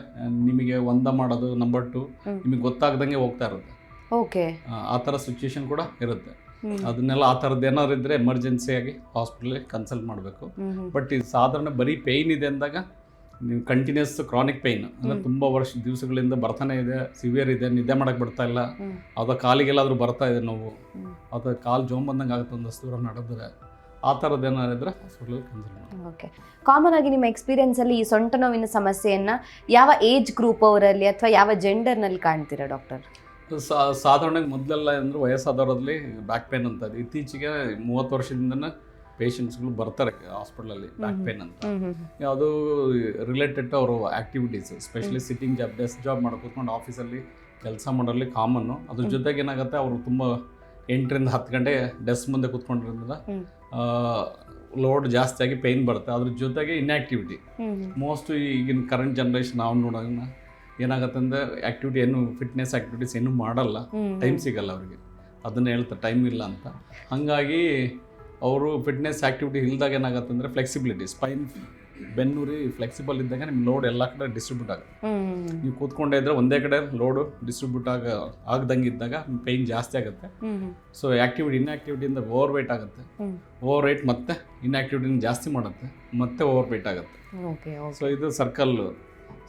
ನಿಮಗೆ ಒಂದ ಮಾಡೋದು ನಂಬರ್ ಟು ನಿಮಗೆ ಗೊತ್ತಾಗ್ದಂಗೆ ಹೋಗ್ತಾ ಇರುತ್ತೆ. ಓಕೆ. ಆ, ಥರ ಸಿಚುವೇಶನ್ ಕೂಡ ಇರುತ್ತೆ. ಅದನ್ನೆಲ್ಲ ಆ ಥರದ್ದು ಏನಾದ್ರು ಇದ್ದರೆ ಎಮರ್ಜೆನ್ಸಿಯಾಗಿ ಹಾಸ್ಪಿಟಲ್ ಕನ್ಸಲ್ಟ್ ಮಾಡಬೇಕು. ಬಟ್ ಇದು ಸಾಧಾರಣ ಬರೀ ಪೇಯ್ನ್ ಇದೆ ಅಂದಾಗ ನೀವು ಕಂಟಿನ್ಯೂಸ್ ಕ್ರಾನಿಕ್ ಪೇಯ್ನ್ ಅಂದರೆ ತುಂಬಾ ವರ್ಷ ದಿವಸಗಳಿಂದ ಬರ್ತಾನೆ ಇದೆ ಸಿವಿಯರ್ ಇದೆ ನಿದ್ದೆ ಮಾಡಕ್ಕೆ ಬರ್ತಾ ಇಲ್ಲ. ಅದು ಅಥವಾ ಕಾಲಿಗೆಲ್ಲಾದರೂ ಬರ್ತಾ ಇದೆ ನೋವು. ಅದು ಅಥವಾ ಕಾಲು ಜೋಮ್ ಬಂದಂಗೆ ಆಗುತ್ತೆ ಒಂದಷ್ಟು ದೂರ ನಡೆದ್ರೆ ಆ ಥರದ್ದು ಏನಾದ್ರು ಇದ್ರೆ ಕನ್ಸಲ್ಟ್ ಮಾಡಿ ಓಕೆ. ಕಾಮನ್ ಆಗಿ ನಿಮ್ಮ ಎಕ್ಸ್ಪೀರಿಯನ್ಸ್ ಅಲ್ಲಿ ಈ ಸೊಂಟ ನೋವಿನ ಸಮಸ್ಯೆಯನ್ನ ಯಾವ ಏಜ್ ಗ್ರೂಪ್ ಅವರಲ್ಲಿ ಅಥವಾ ಯಾವ ಜೆಂಡರ್ನಲ್ಲಿ ಕಾಣ್ತೀರಾ ಡಾಕ್ಟರ್ ಸಾ ಸಾಧಾರಣವಾಗಿ ಮೊದಲೆಲ್ಲ ಅಂದರೆ ವಯಸ್ಸಾದವರಲ್ಲಿ ಬ್ಯಾಕ್ ಪೇನ್ ಅಂತ ಇದೆ ಇತ್ತೀಚೆಗೆ ಮೂವತ್ತು ವರ್ಷದಿಂದನೇ ಪೇಷಂಟ್ಸ್ಗಳು ಬರ್ತಾರೆ ಹಾಸ್ಪಿಟ್ಲಲ್ಲಿ ಬ್ಯಾಕ್ ಪೇನ್ ಅಂತ. ಅದು ರಿಲೇಟೆಡ್ ಟು ಅವರು activities specially sitting job desk job ಮಾಡಿ ಕೂತ್ಕೊಂಡು ಆಫೀಸಲ್ಲಿ ಕೆಲಸ ಮಾಡೋಲ್ಲಿ ಕಾಮನ್ನು ಅದ್ರ ಜೊತೆಗೆ ಏನಾಗುತ್ತೆ ಅವರು ತುಂಬ ಎಂಟರಿಂದ ಹತ್ತು ಗಂಟೆ ಡೆಸ್ಕ್ ಮುಂದೆ ಕೂತ್ಕೊಂಡಿರೋದ್ರಿಂದ. ಲೋಡ್ ಜಾಸ್ತಿ ಆಗಿ ಪೇಯ್ನ್ ಬರುತ್ತೆ. ಅದ್ರ ಜೊತೆಗೆ ಇನ್ಆಕ್ಟಿವಿಟಿ ಮೋಸ್ಟ್ ಈಗಿನ ಕರೆಂಟ್ ಜನ್ರೇಷನ್ ನಾವು ನೋಡೋಣ ಏನಾಗುತ್ತೆ ಅಂದ್ರೆ ಆ್ಯಕ್ಟಿವಿಟಿ ಏನು ಫಿಟ್ನೆಸ್ ಆ್ಯಕ್ಟಿವಿಟೀಸ್ ಏನು ಮಾಡಲ್ಲ. ಟೈಮ್ ಸಿಗಲ್ಲ ಅವರಿಗೆ. ಅದನ್ನ ಹೇಳ್ತಾರೆ ಟೈಮ್ ಇಲ್ಲ ಅಂತ. ಹಾಗಾಗಿ ಅವರು ಫಿಟ್ನೆಸ್ ಆ್ಯಕ್ಟಿವಿಟಿ ಇಲ್ದಾಗ ಏನಾಗತ್ತಂದ್ರೆ ಅಂದರೆ ಫ್ಲೆಕ್ಸಿಬಿಲಿಟಿ ಸ್ಪೈನ್ ಬೆನ್ನುರಿ ಫ್ಲೆಕ್ಸಿಬಲ್ ಇದ್ದಾಗ ನಿಮ್ಮ ಲೋಡ್ ಎಲ್ಲ ಕಡೆ ಡಿಸ್ಟ್ರಿಬ್ಯೂಟ್ ಆಗುತ್ತೆ. ನೀವು ಕೂತ್ಕೊಂಡೇ ಇದ್ರೆ ಒಂದೇ ಕಡೆ ಲೋಡು ಡಿಸ್ಟ್ರಿಬ್ಯೂಟ್ ಆಗ ಆಗದಂಗೆ ಇದ್ದಾಗ ಪೇಯ್ನ್ ಜಾಸ್ತಿ ಆಗುತ್ತೆ. ಸೊ ಆ್ಯಕ್ಟಿವಿಟಿ ಇನ್ಆ್ಯಕ್ಟಿವಿಟಿಯಿಂದ ಓವರ್ ವೈಟ್ ಆಗುತ್ತೆ. ಓವರ್ ವೈಟ್ ಮತ್ತೆ ಇನ್ಆ್ಯಕ್ಟಿವಿಟಿನ ಜಾಸ್ತಿ ಮಾಡುತ್ತೆ ಮತ್ತೆ ಓವರ್ ವೈಟ್ ಆಗುತ್ತೆ ಸೊ ಇದು ಸರ್ಕಲ್ಲು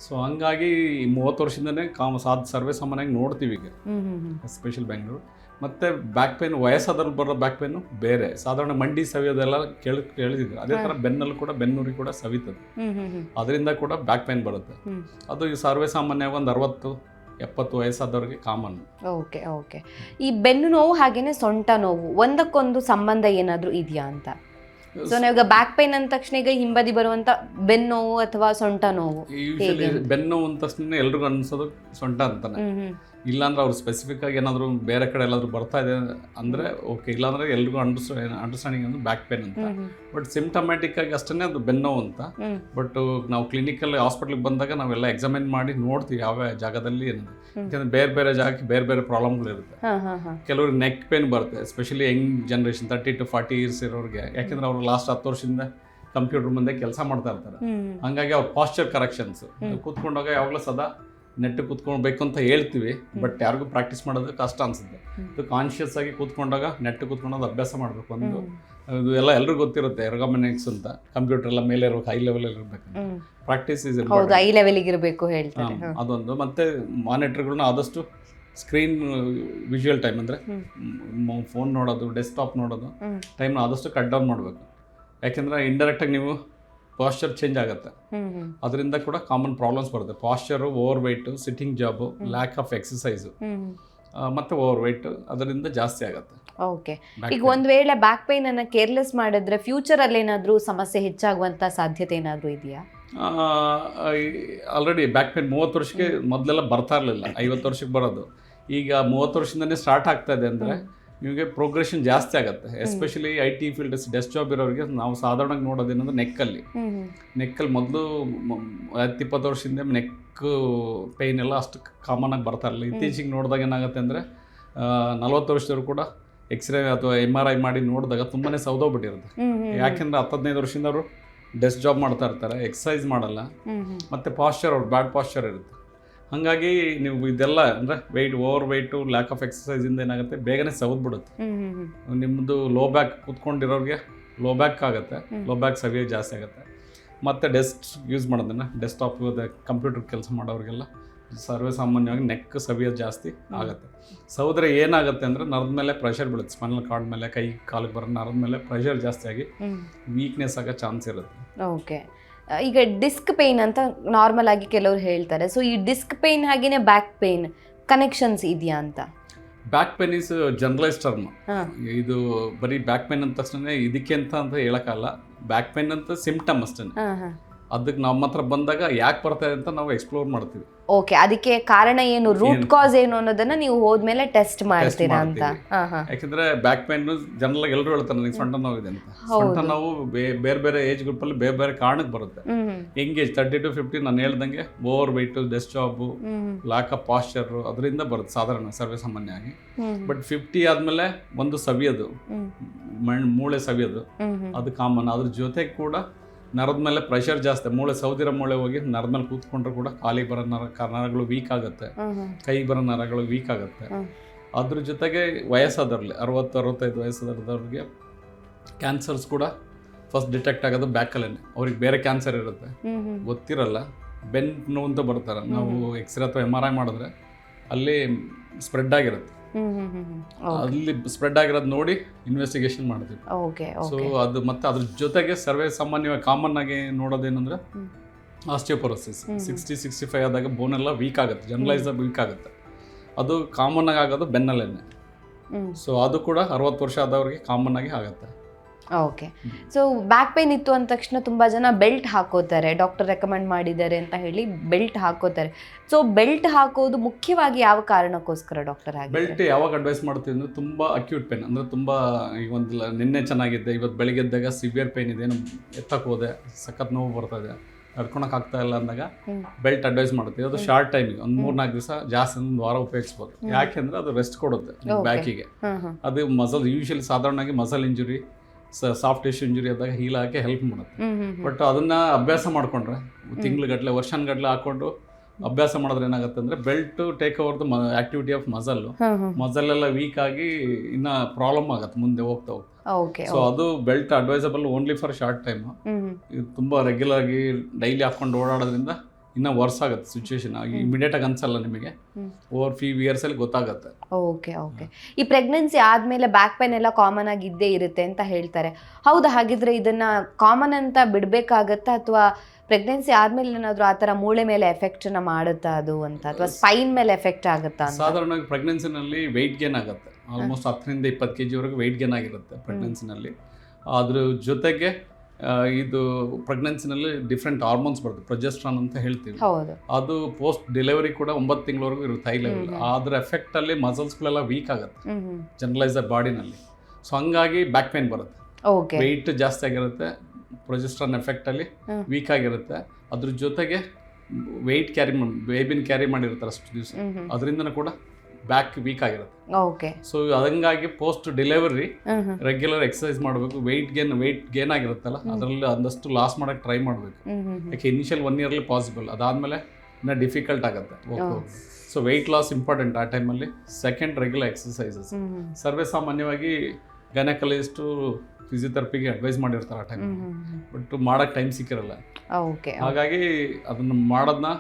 ಸೊ ಹಂಗಾಗಿ ಮೂವತ್ತು ವರ್ಷದಿಂದನೇ ಕಾಮ ಸಾಧ ಸರ್ವೇ ಸಾಮಾನ್ಯವಾಗಿ ನೋಡ್ತೀವಿ ಈಗ. ಸ್ಪೆಷಲ್ ಎಸ್ಪೆಷಲ್ ಬೆಂಗಳೂರು ಮತ್ತು ಬ್ಯಾಕ್ ಪೇನ್ ವಯಸ್ಸಾದ್ರಲ್ಲಿ ಬರೋ ಬ್ಯಾಕ್ ಪೇನು ಬೇರೆ. ಸಾಧಾರಣ ಮಂಡಿ ಸವಿಯೋದೆಲ್ಲ ಕೇಳಿ ಕೇಳಿದ್ರು ಅದೇ ಥರ ಬೆನ್ನಲ್ಲಿ ಕೂಡ ಬೆನ್ನೂರಿ ಕೂಡ ಸವಿತದೆ. ಅದರಿಂದ ಕೂಡ ಬ್ಯಾಕ್ ಪೇನ್ ಬರುತ್ತೆ. ಅದು ಈ ಸರ್ವೇ ಸಾಮಾನ್ಯವಾಗಿ ಒಂದು ಅರವತ್ತು ಎಪ್ಪತ್ತು ವಯಸ್ಸಾದವ್ರಿಗೆ ಕಾಮನ್ ಓಕೆ ಓಕೆ ಈ ಬೆನ್ನು ನೋವು ಹಾಗೇನೆ ಸೊಂಟ ನೋವು ಒಂದಕ್ಕೊಂದು ಸಂಬಂಧ ಏನಾದರೂ ಇದೆಯಾ ಅಂತ? ಸೊ ನಾವೀಗ ಬ್ಯಾಕ್ ಪೈನ್ ಅಂದ ತಕ್ಷಣ ಈಗ ಹಿಂಬದಿ ಬರುವಂತ ಬೆನ್ನು ನೋವು ಅಥವಾ ಸೊಂಟ ನೋವು ಯೂಶಲಿ? ಬೆನ್ನು ಅಂದ ತಕ್ಷಣ ಎಲ್ರಿಗೂ ಅನ್ಸೋದು ಸೊಂಟ ಅಂತಾನೆ. ಇಲ್ಲಾಂದ್ರೆ ಅವ್ರು ಸ್ಪೆಸಿಫಿಕ್ ಆಗಿ ಏನಾದರೂ ಬೇರೆ ಕಡೆ ಎಲ್ಲಾದರೂ ಬರ್ತಾ ಇದೆ ಅಂದರೆ ಓಕೆ ಇಲ್ಲಾಂದ್ರೆ ಎಲ್ರಿಗೂ ಅಂಡರ್ಸ್ಟಾ ಅಂಡರ್ಸ್ಟ್ಯಾಂಡಿಂಗ್ ಅಂದ್ರೆ ಬ್ಯಾಕ್ ಪೇನ್ ಅಂತ. ಬಟ್ ಸಿಮ್ಟಮ್ಯಾಟಿಕ್ ಆಗಿ ಅಷ್ಟೇ ಅದು ಬೆನ್ನೋವು ಅಂತ. ಬಟ್ ನಾವು ಕ್ಲಿನಿಕಲ್ ಹಾಸ್ಪಿಟ್ಲಿಗೆ ಬಂದಾಗ ನಾವೆಲ್ಲ ಎಕ್ಸಾಮಿನ್ ಮಾಡಿ ನೋಡ್ತೀವಿ ಯಾವ ಜಾಗದಲ್ಲಿ. ಯಾಕಂದ್ರೆ ಬೇರೆ ಬೇರೆ ಜಾಗಕ್ಕೆ ಬೇರೆ ಬೇರೆ ಪ್ರಾಬ್ಲಮ್ಗಳಿರುತ್ತೆ ಕೆಲವ್ರಿಗೆ ನೆಕ್ ಪೇನ್ ಬರುತ್ತೆ especially young generation thirty to forty years ಇರೋರಿಗೆ. ಯಾಕೆಂದ್ರೆ ಅವರು ಲಾಸ್ಟ್ ಹತ್ತು ವರ್ಷದಿಂದ ಕಂಪ್ಯೂಟರ್ ಮುಂದೆ ಕೆಲಸ ಮಾಡ್ತಾ ಇರ್ತಾರೆ. ಹಂಗಾಗಿ ಅವ್ರ ಪಾಶ್ಚರ್ ಕರೆಕ್ಷನ್ಸ್ ಕೂತ್ಕೊಂಡಾಗ ಯಾವಾಗಲೂ ಸದಾ ನೆಟ್ ಕೂತ್ಕೊಳ್ಬೇಕು ಅಂತ ಹೇಳ್ತೀವಿ ಬಟ್ ಯಾರಿಗೂ ಪ್ರಾಕ್ಟೀಸ್ ಮಾಡೋದು ಕಷ್ಟ ಅನ್ಸುತ್ತೆ. ಇದು ಕಾನ್ಷಿಯಸ್ ಆಗಿ ಕೂತ್ಕೊಂಡಾಗ ನೆಟ್ ಕೂತ್ಕೊಂಡೋದು ಅಭ್ಯಾಸ ಮಾಡಬೇಕು. ಒಂದು. ಇದು ಎಲ್ಲ ಎಲ್ರಿಗೂ ಗೊತ್ತಿರುತ್ತೆ ಎರ್ಗಾಮಿನಿಕ್ಸ್ ಅಂತ. ಕಂಪ್ಯೂಟರ್ ಎಲ್ಲ ಮೇಲೆ ಇರಬೇಕು ಹೈ ಲೆವೆಲ್ ಇರಬೇಕು. ಪ್ರಾಕ್ಟೀಸ್ ಇಸ್ ಹೌದು ಹೈ ಲೆವೆಲ್ಗೆ ಇರಬೇಕು ಹೇಳ್ತಾರೆ. ಅದೊಂದು. ಮತ್ತೆ ಮಾನಿಟರ್ಗಳನ್ನ ಆದಷ್ಟು ಸ್ಕ್ರೀನ್ ವಿಜುವಲ್ ಟೈಮ್ ಅಂದರೆ ಫೋನ್ ನೋಡೋದು ಡೆಸ್ಕ್ಟಾಪ್ ನೋಡೋದು. ಟೈಮ್ನ ಆದಷ್ಟು ಕಟ್ ಡೌನ್ ಮಾಡಬೇಕು. ಯಾಕೆಂದರೆ ಇಂಡೈರೆಕ್ಟಾಗಿ ನೀವು ಪಾಶ್ಚರ್ ಚೇಂಜ್ ಆಗುತ್ತೆ. ಅದರಿಂದ ಕೂಡ ಕಾಮನ್ ಪ್ರಾಬ್ಲಮ್ಸ್ ಬರುತ್ತೆ. Posture over weight sitting job lack of exercise ಮತ್ತೆ ಓವರ್ ವೆಯ್ಟ್ ಅದರಿಂದ ಜಾಸ್ತಿ ಆಗುತ್ತೆ. ಓಕೆ ಈಗ. ಒಂದ್ ವೇಳೆ ಬ್ಯಾಕ್ ಪೈನ್ ಅನ್ನ ಕೇರ್ಲೆಸ್ ಮಾಡಿದ್ರೆ ಫ್ಯೂಚರ್ ಅಲ್ಲಿ ಏನಾದ್ರೂ ಸಮಸ್ಯೆ ಹೆಚ್ಚಾಗುವಂತ ಸಾಧ್ಯತೆ ಏನಾದ್ರೂ ಇದೆಯಾ? ಆಲ್ರೆಡಿ ಬ್ಯಾಕ್ ಪೇನ್ ಮೂವತ್ತು ವರ್ಷಕ್ಕೆ ಮೊದಲೆಲ್ಲ ಬರ್ತಾ ಇರಲಿಲ್ಲ. ಐವತ್ತು ವರ್ಷಕ್ಕೆ ಬರೋದು. ಈಗ ಮೂವತ್ತು ವರ್ಷದಿಂದನೇ ಸ್ಟಾರ್ಟ್ ಆಗ್ತಾ ಇದೆ ಅಂದರೆ ನಿಮಗೆ ಪ್ರೋಗ್ರೆಷನ್ ಜಾಸ್ತಿ ಆಗುತ್ತೆ. Especially I T field desk job ಇರೋರಿಗೆ ನಾವು ಸಾಧಾರಣವಾಗಿ ನೋಡೋದೇನಂದ್ರೆ ನೆಕ್ಕಲ್ಲಿ ನೆಕ್ಕಲ್ಲಿ ಮೊದಲು ಹತ್ತು ಇಪ್ಪತ್ತು ವರ್ಷದಿಂದ ನೆಕ್ ಪೇಯ್ನ್ ಎಲ್ಲ ಅಷ್ಟು ಕಾಮನ್ ಆಗಿ ಬರ್ತಾ ಇರಲಿಲ್ಲ. ಇತ್ತೀಚೆಗೆ ನೋಡಿದಾಗ ಏನಾಗುತ್ತೆ ಅಂದರೆ ನಲ್ವತ್ತು ವರ್ಷದವ್ರು ಕೂಡ ಎಕ್ಸ್ರೇ ಅಥವಾ ಎಂ ಆರ್ ಐ ಮಾಡಿ ನೋಡಿದಾಗ ತುಂಬಾ ಸೌದೋಗ್ಬಿಟ್ಟಿರುತ್ತೆ. ಯಾಕೆಂದ್ರೆ ಹತ್ತು ಹದಿನೈದು ವರ್ಷದಿಂದ ಅವರು ಡೆಸ್ಕ್ ಜಾಬ್ ಮಾಡ್ತಾ ಇರ್ತಾರೆ ಎಕ್ಸಸೈಸ್ ಮಾಡಲ್ಲ. ಮತ್ತು ಪಾಶ್ಚರ್ ಅವ್ರು ಬ್ಯಾಡ್ ಪಾಶ್ಚರ್ ಇರುತ್ತೆ. ಹಾಗಾಗಿ ನೀವು ಇದೆಲ್ಲ ಅಂದರೆ weight over weight lack of ಎಕ್ಸಸೈಸಿಂದ ಏನಾಗುತ್ತೆ? ಬೇಗನೆ ಬಿಡುತ್ತೆ. ನಿಮ್ಮದು ಲೋ ಬ್ಯಾಕ್ ಕೂತ್ಕೊಂಡಿರೋರಿಗೆ ಲೋ ಬ್ಯಾಕ್ ಆಗುತ್ತೆ. ಲೋ ಬ್ಯಾಕ್ ಸವಿಯ ಜಾಸ್ತಿ ಆಗುತ್ತೆ. ಮತ್ತು ಡೆಸ್ಕ್ ಯೂಸ್ ಮಾಡೋದನ್ನ ಡೆಸ್ಕ್ಟಾಪ್ ಕಂಪ್ಯೂಟರ್ ಕೆಲಸ ಮಾಡೋರಿಗೆಲ್ಲ ಸರ್ವೇ ಸಾಮಾನ್ಯವಾಗಿ ನೆಕ್ ಸವಿಯೋದು ಜಾಸ್ತಿ ಆಗುತ್ತೆ. ಸೌದ್ರೆ ಏನಾಗುತ್ತೆ ಅಂದ್ರೆ ನರದ ಮೇಲೆ ಪ್ರೆಷರ್ ಬೀಳುತ್ತೆ. ಸ್ಪೈನಲ್ ಕಾರ್ಡ್ ಮೇಲೆ ಕೈ ಕಾಲಿಗೆ ಬರೋ ನರದ ಮೇಲೆ ಪ್ರೆಷರ್ ಜಾಸ್ತಿ ಆಗಿ ವೀಕ್ನೆಸ್ ಆಗೋ ಚಾನ್ಸ್ ಇರುತ್ತೆ. ಓಕೆ ಈಗ ಡಿಸ್ಕ್ ಪೇಯ್ನ್ ಅಂತ ನಾರ್ಮಲ್ ಆಗಿ ಕೆಲವರು ಹೇಳ್ತಾರೆ. ಸೊ ಈ ಡಿಸ್ಕ್ ಪೇನ್ ಹಾಗೇನೆ ಬ್ಯಾಕ್ ಪೇಯ್ನ್ ಕನೆಕ್ಷನ್ಸ್ ಇದೆಯಾ ಅಂತ? Back pain is generalise term ಇದು ಬರೀ ಬ್ಯಾಕ್ ಪೇನ್ ಅಂತ ತಕ್ಷಣ ಇದಕ್ಕೆ ಅಂತ ಅಂತ ಹೇಳೋಕ್ಕಲ್ಲ ಬ್ಯಾಕ್ ಪೇನ್ ಅಂತ ಸಿಂಪ್ಟಮ್ ಅಷ್ಟೇ ಅದಕ್ಕೆ ನಮ್ಮ ಹತ್ರ ಬಂದಾಗ ಯಾಕೆ ಬರ್ತಾ ಇದೆ ಅಂತ ನಾವು ಎಕ್ಸ್ಪ್ಲೋರ್ ಮಾಡ್ತೀವಿ. ಓಕೆ ಅದಕ್ಕೆ ಕಾರಣ ಏನು? ರೂಟ್ ಕಾಸ್ ಏನು ಅನ್ನೋದನ್ನ ನೀವು ಹೋದ್ಮೇಲೆ ಟೆಸ್ಟ್ ಮಾಡ್ತೀರಾ ಅಂತ. ಯಾಕಂದ್ರೆ ಬ್ಯಾಕ್ ಪೇನ್ ಜನರಲ್ ಎಲ್ಲರೂ ಹೇಳ್ತಾರೆ ನನಗೆ ಸೊಂಟ ನೋವಿದೆ ಅಂತ. ಸೊಂಟ ನೋವು ಬೇರೆ ಬೇರೆ ಏಜ್ ಗ್ರೂಪ್ ಅಲ್ಲಿ ಬೇರೆ ಬೇರೆ ಕಾರಣಕ್ಕೆ ಬರುತ್ತೆ. Hmm age thirty to fifty ನಾನು ಹೇಳ್ದಂಗೆ over weight desk job lack of posture ಅದರಿಂದ ಬರುತ್ತೆ ಸಾಧಾರಣ ಸರ್ವೇ ಸಾಮಾನ್ಯ ಆಗಿ ಬಟ್ ಫಿಫ್ಟಿ ಆದ್ಮೇಲೆ ಒಂದು ಸವಿಯೋದು. ಮೂಳೆ ಸವಿಯೋದು. ಅದು ಕಾಮನ್ ಅದ್ರ ಜೊತೆಗೆ ಕೂಡ ನರದ ಮೇಲೆ ಪ್ರೆಷರ್ ಜಾಸ್ತಿ. ಮೂಳೆ ಸೌದಿರ ಮೂಳೆ ಹೋಗಿ ನರದ ಮೇಲೆ ಕೂತ್ಕೊಂಡ್ರೆ ಕೂಡ ಕಾಲಿಗೆ ಬರೋ ನರ ಕ- ನರಗಳು ವೀಕ್ ಆಗುತ್ತೆ. ಕೈ ಬರೋ ನರಗಳು ವೀಕ್ ಆಗುತ್ತೆ. ಅದ್ರ ಜೊತೆಗೆ ವಯಸ್ಸಾದವ್ರಲ್ಲಿ ಅರವತ್ತು ಅರವತ್ತೈದು ವಯಸ್ಸಾದವ್ರಿಗೆ ಕ್ಯಾನ್ಸರ್ಸ್ ಕೂಡ ಫಸ್ಟ್ ಡಿಟೆಕ್ಟ್ ಆಗೋದು ಬ್ಯಾಕಲ್ಲೇ ಅವ್ರಿಗೆ ಬೇರೆ ಕ್ಯಾನ್ಸರ್ ಇರುತ್ತೆ. ಗೊತ್ತಿರಲ್ಲ. ಬೆನ್ ನೋವು ಅಂತ ಬರ್ತಾರೆ. ನಾವು ಎಕ್ಸ್ರೇ ಅಥವಾ ಎಂ ಆರ್ ಐ ಮಾಡಿದ್ರೆ ಅಲ್ಲಿ ಸ್ಪ್ರೆಡ್ ಆಗಿರುತ್ತೆ. ಅಲ್ಲಿ ಸ್ಪ್ರೆಡ್ ಆಗಿರೋದು ನೋಡಿ ಇನ್ವೆಸ್ಟಿಗೇಷನ್ ಮಾಡಿದ್ವಿ ಓಕೆ ಸೊ ಅದು ಮತ್ತೆ ಅದ್ರ ಜೊತೆಗೆ ಸರ್ವೇ ಸಾಮಾನ್ಯವಾಗಿ ಕಾಮನ್ ಆಗಿ ನೋಡೋದೇನಂದ್ರೆ. ಆಸ್ಟಿಯೋಪೊರೋಸಿಸ್. ಸಿಕ್ಸ್ಟಿ ಸಿಕ್ಸ್ಟಿ ಫೈವ್ ಆದಾಗ ಬೋನ್ ಎಲ್ಲ ವೀಕ್ ಆಗುತ್ತೆ ಜನರಲೈಸ್ ವೀಕ್ ಆಗುತ್ತೆ. ಅದು ಕಾಮನ್ ಆಗಿ ಆಗೋದು ಬೆನ್ನಲ್ಲೇನೆ ಸೊ ಅದು ಕೂಡ ಅರವತ್ತು ವರ್ಷ ಆದವ್ರಿಗೆ ಕಾಮನ್ ಆಗಿ ಆಗುತ್ತೆ. ಓಕೆ ಸೊ ಬ್ಯಾಕ್ ಪೇನ್ ಇತ್ತು ಅಂದ ತಕ್ಷಣ ತುಂಬಾ ಜನ ಬೆಲ್ಟ್ ಹಾಕೋತಾರೆ. ಡಾಕ್ಟರ್ ರೆಕಮೆಂಡ್ ಮಾಡಿದ್ದಾರೆ ಅಂತ ಹೇಳಿ ಬೆಲ್ಟ್ ಹಾಕೋತಾರೆ. ಸೊ ಬೆಲ್ಟ್ ಹಾಕೋದು ಮುಖ್ಯವಾಗಿ ಯಾವ ಕಾರಣಕ್ಕೋಸ್ಕರ ಡಾಕ್ಟರ್ ಆಗಿ ಬೆಲ್ಟ್ ಯಾವಾಗ ಅಡ್ವೈಸ್ ಮಾಡ್ತೀವಿ ಅಂದರೆ ತುಂಬ ಅಕ್ಯೂಟ್ ಪೇನ್ ಅಂದರೆ ತುಂಬ ಈಗ ಒಂದು ನಿನ್ನೆ ಚೆನ್ನಾಗಿದ್ದೆ ಇವತ್ತು ಬೆಳಿಗ್ಗೆ ಎದ್ದಾಗ ಸಿವಿಯರ್ ಪೇನ್ ಇದೆ ಎತ್ತಕ್ಕೆ ಹೋದೆ. ಸಖತ್ ನೋವು ಬರ್ತಾ ಇದೆ. ನಡ್ಕೊಳಕ್ ಆಗ್ತಾ ಇಲ್ಲ ಅಂದಾಗ. ಬೆಲ್ಟ್ ಅಡ್ವೈಸ್ ಮಾಡ್ತೀವಿ. ಅದು ಶಾರ್ಟ್ ಟೈಮಿಗೆ ಒಂದು ಮೂರ್ನಾಲ್ಕು ದಿವಸ ಜಾಸ್ತಿ ಒಂದು ವಾರ ಉಪಯೋಗಿಸ್ಬೋದು. ಯಾಕೆಂದ್ರೆ ಅದು ರೆಸ್ಟ್ ಕೊಡುತ್ತೆ ಬ್ಯಾಕಿಗೆ ಅದು ಮಸಲ್ ಯೂಶಲಿ ಸಾಧಾರಣವಾಗಿ muscle injury soft tissue injury ಆದಾಗ ಹೀಲ್ ಹಾಕಿ ಹೆಲ್ಪ್ ಮಾಡುತ್ತೆ. ಬಟ್ ಅದನ್ನ ಅಭ್ಯಾಸ ಮಾಡ್ಕೊಂಡ್ರೆ ತಿಂಗ್ಳುಗಟ್ಲೆ ವರ್ಷನ್ಗಟ್ಲೆ ಹಾಕೊಂಡು ಅಭ್ಯಾಸ ಮಾಡಿದ್ರೆ ಏನಾಗುತ್ತೆ ಅಂದ್ರೆ belt take over the activity of muscle muscle ಎಲ್ಲ ವೀಕ್ ಆಗಿ ಇನ್ನ ಪ್ರಾಬ್ಲಮ್ ಆಗುತ್ತೆ ಮುಂದೆ ಹೋಗ್ತಾ ಹೋಗ್ತಾ. ಸೊ ಅದು belt advisable only for short time ತುಂಬಾ ರೆಗ್ಯುಲರ್ ಆಗಿ ಡೈಲಿ ಹಾಕೊಂಡು ಓಡಾಡೋದ್ರಿಂದ ಇನ್ನ ವರ್ಸ್ ಆಗುತ್ತೆ ಸಿಚುವೇಶನ್ ಆಗಿ ಇಮಿಡಿಯೇಟ್ ಆಗಿ ಅನ್ಸಲ್ಲ ನಿಮಗೆ. ಓವರ್ ಫ್ಯೂ ಇಯರ್ಸ್ ಅಲ್ಲಿ ಗೊತ್ತಾಗುತ್ತೆ. ಓಕೆ ಓಕೆ ಈ ಪ್ರೆಗ್ನೆನ್ಸಿ ಆದ್ಮೇಲೆ ಬ್ಯಾಕ್ ಪೇನ್ ಎಲ್ಲ ಕಾಮನ್ ಆಗಿ ಇದ್ದೇ ಇರುತ್ತೆ ಅಂತ ಹೇಳ್ತಾರೆ. ಹೌದಾ ಹಾಗಿದ್ರೆ ಇದನ್ನ ಕಾಮನ್ ಅಂತ ಬಿಡ್ಬೇಕಾಗತ್ತ? ಅಥವಾ ಪ್ರೆಗ್ನೆನ್ಸಿ ಆದ್ಮೇಲೆ ಏನಾದರೂ ಆ ಥರ ಮೂಳೆ ಮೇಲೆ ಎಫೆಕ್ಟ್ನ ಮಾಡುತ್ತಾ ಅದು ಅಂತ? ಅಥವಾ ಸ್ಪೈನ್ ಮೇಲೆ ಎಫೆಕ್ಟ್ ಆಗುತ್ತಾ ಅಂತ? ಸಾಧಾರಣವಾಗಿ ಪ್ರೆಗ್ನೆನ್ಸಿನಲ್ಲಿ ವೆಯ್ಟ್ ಗೇನ್ ಆಗುತ್ತೆ. ಆಲ್ಮೋಸ್ಟ್ ಹತ್ತರಿಂದ ಇಪ್ಪತ್ತು ಕೆ ಜಿವರೆಗೂ ವೆಯ್ಟ್ ಗೇನ್ ಆಗಿರುತ್ತೆ ಪ್ರೆಗ್ನೆನ್ಸಿನಲ್ಲಿ ಅದ್ರ ಜೊತೆಗೆ ಇದು ಪ್ರೆಗ್ನೆನ್ಸಿನಲ್ಲಿ ಡಿಫ್ರೆಂಟ್ ಹಾರ್ಮೋನ್ಸ್ ಬರುತ್ತೆ. ಪ್ರೊಜೆಸ್ಟ್ರಾನ್ ಅಂತ ಹೇಳ್ತೀವಿ. ಅದು ಪೋಸ್ಟ್ ಡೆಲಿವರಿ ಕೂಡ ಒಂಬತ್ತು ತಿಂಗಳವರೆಗೂ ಇರುತ್ತೆ ಹೈ ಲೆವೆಲ್ ಅದರ ಅದ್ರ ಎಫೆಕ್ಟಲ್ಲಿ ಮಸಲ್ಸ್ಗಳೆಲ್ಲ ವೀಕ್ ಆಗುತ್ತೆ. ಜನರಲೈಸ್ ಬಾಡಿನಲ್ಲಿ ಸೊ ಹಂಗಾಗಿ ಬ್ಯಾಕ್ ಪೇನ್ ಬರುತ್ತೆ. ವೆಯ್ಟ್ ಜಾಸ್ತಿ ಆಗಿರುತ್ತೆ ಪ್ರೊಜೆಸ್ಟ್ರಾನ್ ಎಫೆಕ್ಟಲ್ಲಿ ಅಲ್ಲಿ ವೀಕ್ ಆಗಿರುತ್ತೆ. ಅದ್ರ ಜೊತೆಗೆ ವೆಯ್ಟ್ ಕ್ಯಾರಿ ಬೇಬಿನ ಕ್ಯಾರಿ ಮಾಡಿರ್ತಾರೆ ಅಷ್ಟು ದಿವಸ. ಅದರಿಂದನೂ ಕೂಡ ಬ್ಯಾಕ್ ವೀಕ್ ಆಗಿರುತ್ತೆ. ಓಕೆ ಸೊ ಅದಂಗಾಗಿ ಪೋಸ್ಟ್ ಡೆಲಿವರಿ ರೆಗ್ಯುಲರ್ ಎಕ್ಸಸೈಸ್ ಮಾಡಬೇಕು. ವೆಯ್ಟ್ ಗೇನ್ ವೆಯ್ಟ್ ಗೇನ್ ಆಗಿರುತ್ತಲ್ಲ ಅದರಲ್ಲಿ ಒಂದಷ್ಟು ಲಾಸ್ ಮಾಡೋಕ್ಕೆ ಟ್ರೈ ಮಾಡಬೇಕು. ಯಾಕೆ ಇನಿಷಿಯಲ್ ಒನ್ ಇಯರ್ಲಿ ಪಾಸಿಬಲ್ ಅದಾದಮೇಲೆ ಇನ್ನ ಡಿಫಿಕಲ್ಟ್ ಆಗುತ್ತೆ. ಸೊ ವೆಯ್ಟ್ ಲಾಸ್ ಇಂಪಾರ್ಟೆಂಟ್ ಆ ಟೈಮಲ್ಲಿ ಸೆಕೆಂಡ್ ರೆಗ್ಯುಲರ್ ಎಕ್ಸಸೈಸಸ್ ಸರ್ವೇ ಸಾಮಾನ್ಯವಾಗಿ ಗೈನಕಲಿಸ್ಟು ಫಿಸಿಯೋಥೆರಪಿಗೆ ಅಡ್ವೈಸ್ ಮಾಡಿರ್ತಾರೆ ಆ ಟೈಮ್ ಬಟ್ ಮಾಡೋಕ್ಕೆ ಟೈಮ್ ಸಿಕ್ಕಿರಲ್ಲ. ಹಾಗಾಗಿ ಅದನ್ನು ಮಾಡೋದನ್ನ